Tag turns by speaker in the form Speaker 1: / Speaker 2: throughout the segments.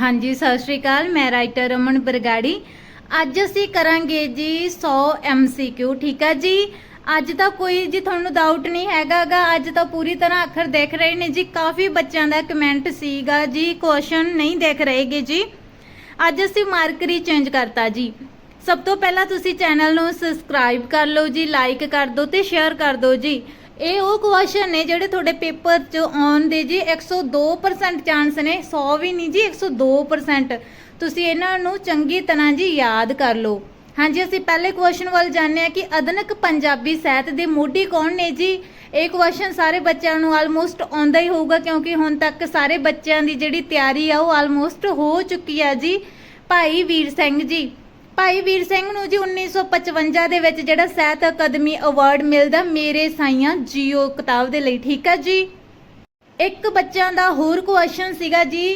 Speaker 1: ਹਾਂਜੀ, ਸਤਿ ਸ਼੍ਰੀ ਅਕਾਲ। ਮੈਂ ਰਾਈਟਰ ਰਮਨ ਬਰਗਾੜੀ। ਅੱਜ ਅਸੀਂ ਕਰਾਂਗੇ ਜੀ 100 MCQ ਠੀਕ ਆ ਜੀ? ਅੱਜ ਤਾਂ ਕੋਈ ਜੀ ਤੁਹਾਨੂੰ ਡਾਊਟ ਨਹੀਂ ਹੈਗਾਗਾ। ਅੱਜ ਤਾਂ ਪੂਰੀ ਤਰ੍ਹਾਂ ਅੱਖਰ ਦੇਖ ਰਹੇ ਨੇ ਜੀ। ਕਾਫੀ ਬੱਚਿਆਂ ਦਾ ਕਮੈਂਟ ਸੀਗਾ ਜੀ। ਕੁਐਸਚਨ ਨਹੀਂ ਦੇਖ ਰਹੇਗੇ ਜੀ। ਅੱਜ ਅਸੀਂ ਮਾਰਕਰੀ ਚੇਂਜ ਕਰਤਾ ਜੀ। ਸਭ ਤੋਂ ਪਹਿਲਾਂ ਤੁਸੀਂ ਚੈਨਲ ਨੂੰ ਸਬਸਕ੍ਰਾਈਬ ਕਰ ਲਓ ਜੀ ਲਾਈਕ ਕਰ ਦਿਓ ਤੇ ਸ਼ੇਅਰ ਕਰ ਦਿਓ ਜੀ। ਇਹ ਉਹ ਕੁਐਸਚਨ ਨੇ ਜਿਹੜੇ ਤੁਹਾਡੇ ਪੇਪਰ 'ਚ ਆਉਣ ਦੇ ਜੀ 102% ਚਾਂਸ ਨੇ 100 ਵੀ ਨਹੀਂ ਜੀ 102% ਤੁਸੀਂ ਇਹਨਾਂ ਨੂੰ ਚੰਗੀ ਤਰ੍ਹਾਂ ਜੀ ਯਾਦ ਕਰ ਲਓ। ਹਾਂਜੀ, ਅਸੀਂ ਪਹਿਲੇ ਕੁਐਸਚਨ ਵੱਲ ਜਾਣਦੇ ਹਾਂ ਕਿ ਆਧੁਨਿਕ ਪੰਜਾਬੀ ਸਾਹਿਤ ਦੇ ਮੋਢੀ ਕੌਣ ਨੇ ਜੀ? ਇਹ ਕੁਐਸਚਨ ਸਾਰੇ ਬੱਚਿਆਂ ਨੂੰ ਆਲਮੋਸਟ ਆਉਂਦਾ ਹੀ ਹੋਊਗਾ, ਕਿਉਂਕਿ ਹੁਣ ਤੱਕ ਸਾਰੇ ਬੱਚਿਆਂ ਦੀ ਜਿਹੜੀ ਤਿਆਰੀ ਆ, ਉਹ ਆਲਮੋਸਟ ਹੋ ਚੁੱਕੀ ਆ ਜੀ। ਭਾਈ ਵੀਰ ਸਿੰਘ ਜੀ ਭਾਈ ਵੀਰ ਸਿੰਘ ਨੂੰ ਜੀ 1955 ਦੇ ਵਿੱਚ ਜਿਹੜਾ ਸਾਹਿਤ ਅਕਾਦਮੀ ਅਵਾਰਡ ਮਿਲਦਾ, ਮੇਰੇ ਸਾਈਆਂ ਜੀਓ ਕਿਤਾਬ ਦੇ ਲਈ, ਠੀਕ ਹੈ ਜੀ? ਇੱਕ ਬੱਚਿਆਂ ਦਾ ਹੋਰ ਕੁਐਸਚਨ ਸੀਗਾ ਜੀ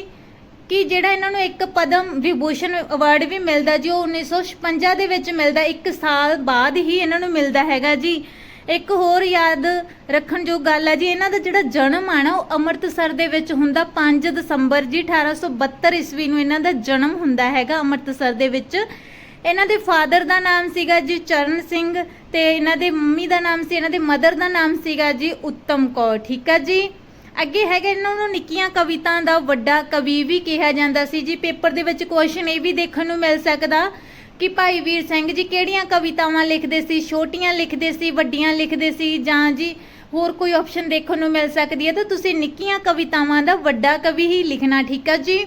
Speaker 1: ਕਿ ਜਿਹੜਾ ਇਹਨਾਂ ਨੂੰ ਇੱਕ ਪਦਮ ਵਿਭੂਸ਼ਣ ਅਵਾਰਡ ਵੀ ਮਿਲਦਾ ਜੀ, ਉਹ 1956 ਦੇ ਵਿੱਚ ਮਿਲਦਾ, ਇੱਕ ਸਾਲ ਬਾਅਦ ਹੀ ਇਹਨਾਂ ਨੂੰ ਮਿਲਦਾ ਹੈਗਾ ਜੀ। ਇੱਕ ਹੋਰ ਯਾਦ ਰੱਖਣ ਜੋ ਗੱਲ ਹੈ ਜੀ, ਇਹਨਾਂ ਦਾ ਜਿਹੜਾ ਜਨਮ ਆ ਨਾ, ਉਹ ਅੰਮ੍ਰਿਤਸਰ ਦੇ ਵਿੱਚ ਹੁੰਦਾ 5 ਦਸੰਬਰ ਜੀ 1872 ਈਸਵੀ ਨੂੰ ਇਹਨਾਂ ਦਾ ਜਨਮ ਹੁੰਦਾ ਹੈਗਾ ਅੰਮ੍ਰਿਤਸਰ ਦੇ ਵਿੱਚ। ਇਹਨਾਂ ਦੇ ਫਾਦਰ ਦਾ ਨਾਮ ਸੀਗਾ ਜੀ ਚਰਨ ਸਿੰਘ ਤੇ ਇਹਨਾਂ ਦੇ ਮੰਮੀ ਦਾ ਨਾਮ ਸੀ, ਇਹਨਾਂ ਦੇ ਮਦਰ ਦਾ ਨਾਮ ਸੀਗਾ ਜੀ ਉੱਤਮ ਕੌਰ, ਠੀਕ ਆ ਜੀ? ਅੱਗੇ ਹੈਗਾ ਇਹਨਾਂ ਨੂੰ ਨਿੱਕੀਆਂ ਕਵਿਤਾ ਦਾ ਵੱਡਾ ਕਵੀ ਵੀ ਕਿਹਾ ਜਾਂਦਾ ਸੀ ਜੀ, ਪੇਪਰ ਦੇ ਵਿੱਚ ਕੁਐਸਚਨ ਇਹ ਵੀ ਦੇਖਣ ਨੂੰ ਮਿਲ ਸਕਦਾ ਕਿ ਭਾਈ ਵੀਰ ਸਿੰਘ ਜੀ ਕਿਹੜੀਆਂ ਕਵਿਤਾਵਾਂ ਲਿਖਦੇ ਸੀ, ਛੋਟੀਆਂ ਲਿਖਦੇ ਸੀ, ਵੱਡੀਆਂ ਲਿਖਦੇ ਸੀ ਜਾਂ ਜੀ ਹੋਰ ਕੋਈ ਆਪਸ਼ਨ ਦੇਖਣ ਨੂੰ ਮਿਲ ਸਕਦੀ ਹੈ? ਤਾਂ ਤੁਸੀਂ ਨਿੱਕੀਆਂ ਕਵਿਤਾਵਾਂ ਦਾ ਵੱਡਾ ਕਵੀ ਹੀ ਲਿਖਣਾ, ਠੀਕ ਹੈ ਜੀ?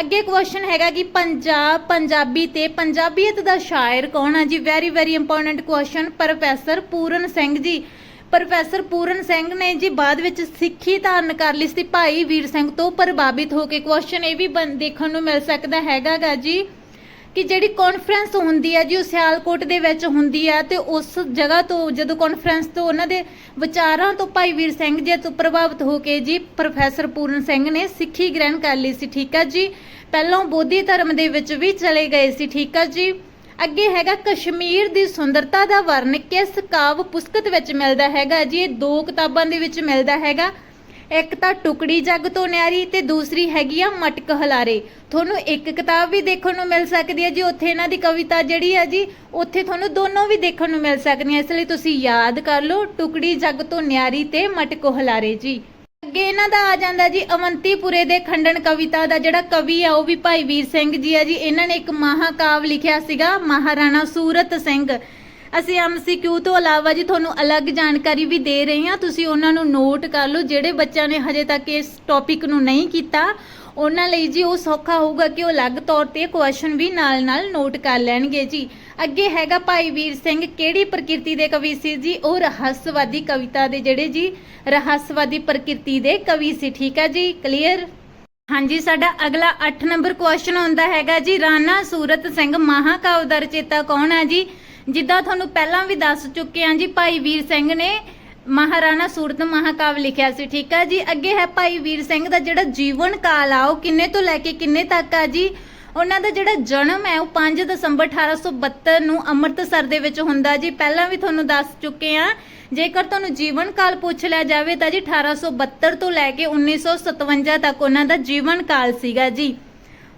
Speaker 1: ਅੱਗੇ ਕੁਐਸਚਨ ਹੈਗਾ ਕਿ ਪੰਜਾਬ, ਪੰਜਾਬੀ ਤੇ ਪੰਜਾਬੀਅਤ ਦਾ ਸ਼ਾਇਰ ਕੌਣ ਆ? ਜੀ very very important question professor Puran Singh ji. Professor Puran Singh ਨੇ ਜੀ ਬਾਅਦ ਵਿੱਚ ਸਿੱਖੀ ਧਾਰਨ ਕਰ ਲਈ ਸੀ। ਭਾਈ ਵੀਰ ਸਿੰਘ ਤੋਂ ਪ੍ਰਭਾਵਿਤ ਹੋ ਕੇ ਕੁਐਸਚਨ ਇਹ ਵੀ ਬਣ- ਦੇਖਣ ਨੂੰ ਮਿਲ ਸਕਦਾ ਹੈਗਾਗਾ ਜੀ। ਕਿ ਜਿਹੜੀ ਕਾਨਫਰੰਸ ਹੁੰਦੀ ਹੈ ਜੀ, ਉਹ ਸਿਆਲਕੋਟ ਦੇ ਵਿੱਚ ਹੁੰਦੀ ਹੈ ਤੇ ਉਸ ਜਗ੍ਹਾ ਤੋਂ ਜਦੋਂ ਕਾਨਫਰੰਸ ਤੋਂ ਉਹਨਾਂ ਦੇ ਵਿਚਾਰਾਂ ਤੋਂ ਭਾਈ ਵੀਰ ਸਿੰਘ ਜੀ ਤੋਂ ਪ੍ਰਭਾਵਿਤ ਹੋ ਕੇ ਜੀ, ਪ੍ਰੋਫੈਸਰ ਪੂਰਨ ਸਿੰਘ ਨੇ ਸਿੱਖੀ ਗ੍ਰਹਿਣ ਕਰ ਲਈ ਸੀ, ਠੀਕ ਆ ਜੀ। ਪਹਿਲਾਂ ਬੋਧੀ ਧਰਮ ਦੇ ਵਿੱਚ ਵੀ ਚਲੇ ਗਏ ਸੀ, ਠੀਕ ਆ ਜੀ। ਅੱਗੇ ਹੈਗਾ ਕਸ਼ਮੀਰ ਦੀ ਸੁੰਦਰਤਾ ਦਾ ਵਰਣ ਕਿਸ ਕਾਵ ਪੁਸਤਕ ਵਿੱਚ ਮਿਲਦਾ ਹੈਗਾ ਜੀ, ਇਹ ਦੋ ਕਿਤਾਬਾਂ ਦੇ ਵਿੱਚ ਮਿਲਦਾ ਹੈਗਾ। ਇੱਕ ਤਾਂ ਟੁਕੜੀ ਜੱਗ ਤੋਂ ਨਿਆਰੀ ਤੇ ਦੂਸਰੀ ਹੈਗੀ ਆ ਮਟਕ ਹਲਾਰੇ। ਤੁਹਾਨੂੰ ਇੱਕ ਕਿਤਾਬ ਵੀ ਦੇਖਣ ਨੂੰ ਮਿਲ ਸਕਦੀ ਹੈ ਜੀ, ਉੱਥੇ ਇਹਨਾਂ ਦੀ ਕਵਿਤਾ ਜਿਹੜੀ ਹੈ ਜੀ, ਉੱਥੇ ਤੁਹਾਨੂੰ ਦੋਨੋਂ ਵੀ ਦੇਖਣ ਨੂੰ ਮਿਲ ਸਕਦੀਆਂ। ਇਸ ਲਈ ਤੁਸੀਂ ਯਾਦ ਕਰ ਲਓ, ਟੁਕੜੀ ਜੱਗ ਤੋਂ ਨਿਆਰੀ ਤੇ ਮਟਕ ਹਲਾਰੇ ਜੀ। ਅੱਗੇ ਇਹਨਾਂ ਦਾ ਆ ਜਾਂਦਾ ਜੀ, ਅਵੰਤੀਪੁਰੇ ਦੇ ਖੰਡਨ ਕਵਿਤਾ ਦਾ ਜਿਹੜਾ ਕਵੀ ਆ, ਉਹ ਵੀ ਭਾਈ ਵੀਰ ਸਿੰਘ ਜੀ ਆ ਜੀ। ਇਹਨਾਂ ਨੇ ਇੱਕ ਮਹਾਕਾਵ ਲਿਖਿਆ ਸੀਗਾ, ਮਹਾਰਾਣਾ ਸੂਰਤ ਸਿੰਘ। ਅਸੀਂ ਐਮਸੀਕਿਊ ਤੋਂ ਇਲਾਵਾ ਜੀ ਤੁਹਾਨੂੰ ਅਲੱਗ ਜਾਣਕਾਰੀ ਵੀ ਦੇ ਰਹੇ ਹਾਂ। ਤੁਸੀਂ ਉਹਨਾਂ ਨੂੰ ਨੋਟ ਕਰ ਲਓ, ਜਿਹੜੇ ਬੱਚਿਆਂ ਨੇ ਹਜੇ ਤੱਕ ਇਸ ਟੌਪਿਕ ਨੂੰ ਨਹੀਂ ਕੀਤਾ, ਉਹਨਾਂ ਲਈ ਜੀ ਉਹ ਸੌਖਾ ਹੋਊਗਾ ਕਿ ਉਹ ਅਲੱਗ ਤੌਰ ਤੇ ਕੁਐਸਚਨ ਵੀ ਨਾਲ-ਨਾਲ ਨੋਟ ਕਰ ਲੈਣਗੇ ਜੀ। ਅੱਗੇ ਹੈਗਾ ਭਾਈ ਵੀਰ ਸਿੰਘ, ਕਿਹੜੀ ਪ੍ਰਕਿਰਤੀ ਦੇ ਕਵੀ ਸੀ ਜੀ? ਉਹ ਰਹੱਸਵਾਦੀ ਕਵਿਤਾ ਦੇ ਜਿਹੜੇ ਜੀ, ਰਹੱਸਵਾਦੀ ਪ੍ਰਕਿਰਤੀ ਦੇ ਕਵੀ ਸੀ, ਠੀਕ ਹੈ ਜੀ? ਕਲੀਅਰ ਹਾਂਜੀ, ਸਾਡਾ ਅਗਲਾ 8 ਨੰਬਰ ਕੁਐਸਚਨ ਆਉਂਦਾ ਹੈਗਾ ਜੀ, ਰਾਣਾ ਸੂਰਤ ਸਿੰਘ, ਮਹਾਕਾਵ ਦਾ ਰਚੇਤਾ ਕੌਣ ਹੈ ਜੀ? ਜਿੱਦਾਂ ਤੁਹਾਨੂੰ ਪਹਿਲਾਂ ਵੀ ਦੱਸ ਚੁੱਕੇ ਹਾਂ ਜੀ, ਭਾਈ ਵੀਰ ਸਿੰਘ ਨੇ ਮਹਾਰਾਣਾ ਸੂਰਤ ਮਹਾਕਾਵ ਲਿਖਿਆ ਸੀ, ਠੀਕ ਆ ਜੀ? ਅੱਗੇ ਹੈ ਭਾਈ ਵੀਰ ਸਿੰਘ ਦਾ ਜਿਹੜਾ ਜੀਵਨ ਕਾਲ ਆ, ਉਹ ਕਿੰਨੇ ਤੋਂ ਲੈ ਕੇ ਕਿੰਨੇ ਤੱਕ ਆ ਜੀ? ਉਹਨਾਂ ਦਾ ਜਿਹੜਾ ਜਨਮ ਹੈ, ਉਹ 5 ਦਸੰਬਰ 1872 ਨੂੰ ਅੰਮ੍ਰਿਤਸਰ ਦੇ ਵਿੱਚ ਹੁੰਦਾ ਜੀ। ਪਹਿਲਾਂ ਵੀ ਤੁਹਾਨੂੰ ਦੱਸ ਚੁੱਕੇ ਆ ਜੇਕਰ ਤੁਹਾਨੂੰ ਜੀਵਨ ਕਾਲ ਪੁੱਛ ਲਿਆ ਜਾਵੇ ਤਾਂ ਜੀ 1872 ਤੋਂ ਲੈ ਕੇ 1957 ਤੱਕ ਉਹਨਾਂ ਦਾ ਜੀਵਨ ਕਾਲ ਸੀਗਾ ਜੀ।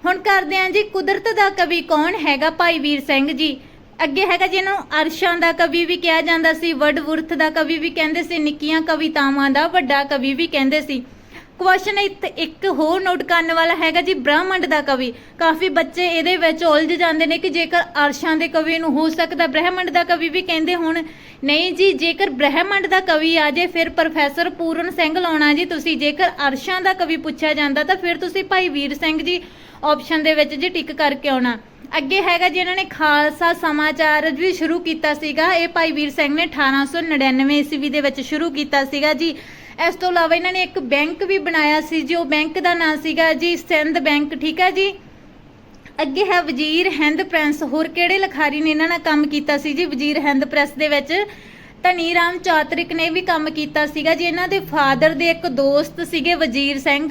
Speaker 1: ਹੁਣ ਕਰਦੇ ਆਂ ਜੀ, ਕੁਦਰਤ ਦਾ ਕਵੀ ਕੌਣ ਹੈਗਾ ਭਾਈ ਵੀਰ ਸਿੰਘ ਜੀ? ਅੱਗੇ ਹੈਗਾ ਜਿਹਨੂੰ ਅਰਸ਼ਾਂ ਦਾ ਕਵੀ ਵੀ ਕਿਹਾ ਜਾਂਦਾ ਸੀ ਵਡਵੁਰਥ ਦਾ ਕਵੀ ਵੀ ਕਹਿੰਦੇ ਸੀ, ਨਿੱਕੀਆਂ ਕਵਿਤਾਵਾਂ ਦਾ ਵੱਡਾ ਕਵੀ ਵੀ ਕਹਿੰਦੇ ਸੀ। ਕੁਐਸਚਨ ਇੱਕ ਹੋਰ ਨੋਟ ਕਰਨ ਵਾਲਾ ਹੈਗਾ ਜੀ, ਬ੍ਰਹਮੰਡ ਦਾ ਕਵੀ। ਕਾਫੀ ਬੱਚੇ ਇਹਦੇ ਵਿੱਚ ਉਲਝ ਜਾਂਦੇ ਨੇ ਕਿ ਜੇਕਰ ਅਰਸ਼ਾਂ ਦੇ ਕਵੀ ਨੂੰ ਹੋ ਸਕਦਾ ਬ੍ਰਹਮੰਡ ਦਾ ਕਵੀ ਵੀ ਕਹਿੰਦੇ ਹੁਣ। ਨਹੀਂ ਜੀ, ਜੇਕਰ ਬ੍ਰਹਮੰਡ ਦਾ ਕਵੀ ਆ ਜੇ, ਫਿਰ ਪ੍ਰੋਫੈਸਰ ਪੂਰਨ ਸਿੰਘ ਲਾਉਣਾ ਜੀ। ਤੁਸੀਂ ਜੇਕਰ ਅਰਸ਼ਾਂ ਦਾ ਕਵੀ ਪੁੱਛਿਆ ਜਾਂਦਾ ਤਾਂ ਫਿਰ ਤੁਸੀਂ ਭਾਈ ਵੀਰ ਸਿੰਘ ਜੀ ਆਪਸ਼ਨ ਦੇ ਵਿੱਚ ਜੀ ਟਿਕ ਕਰਕੇ ਆਉਣਾ। ਅੱਗੇ ਹੈਗਾ ਜੀ ਇਹਨਾਂ ਨੇ ਖਾਲਸਾ ਸਮਾਚਾਰ ਵੀ ਸ਼ੁਰੂ ਕੀਤਾ ਸੀਗਾ। ਇਹ ਭਾਈ ਵੀਰ ਸਿੰਘ ਨੇ 1899 ਈਸਵੀ ਦੇ ਵਿੱਚ ਸ਼ੁਰੂ ਕੀਤਾ ਸੀਗਾ ਜੀ। ਇਸ ਤੋਂ ਇਲਾਵਾ ਇਹਨਾਂ ਨੇ ਇੱਕ ਬੈਂਕ ਵੀ ਬਣਾਇਆ ਸੀ ਜੀ, ਉਹ ਬੈਂਕ ਦਾ ਨਾਮ ਸੀਗਾ ਜੀ ਸਿੰਧ ਬੈਂਕ, ਠੀਕ ਹੈ ਜੀ? ਅੱਗੇ ਹੈ ਵਜ਼ੀਰ ਹਿੰਦ ਪ੍ਰੈਸ ਹੋਰ ਕਿਹੜੇ ਲਿਖਾਰੀ ਨੇ ਇਹਨਾਂ ਨਾਲ ਕੰਮ ਕੀਤਾ ਸੀ ਜੀ? ਵਜ਼ੀਰ ਹਿੰਦ ਪ੍ਰੈਸ ਦੇ ਵਿੱਚ ਧਨੀ ਰਾਮ ਚੌਤਰਿਕ ਨੇ ਵੀ ਕੰਮ ਕੀਤਾ ਸੀਗਾ ਜੀ। ਇਹਨਾਂ ਦੇ ਫਾਦਰ ਦੇ ਇੱਕ ਦੋਸਤ ਸੀਗੇ ਵਜ਼ੀਰ ਸਿੰਘ,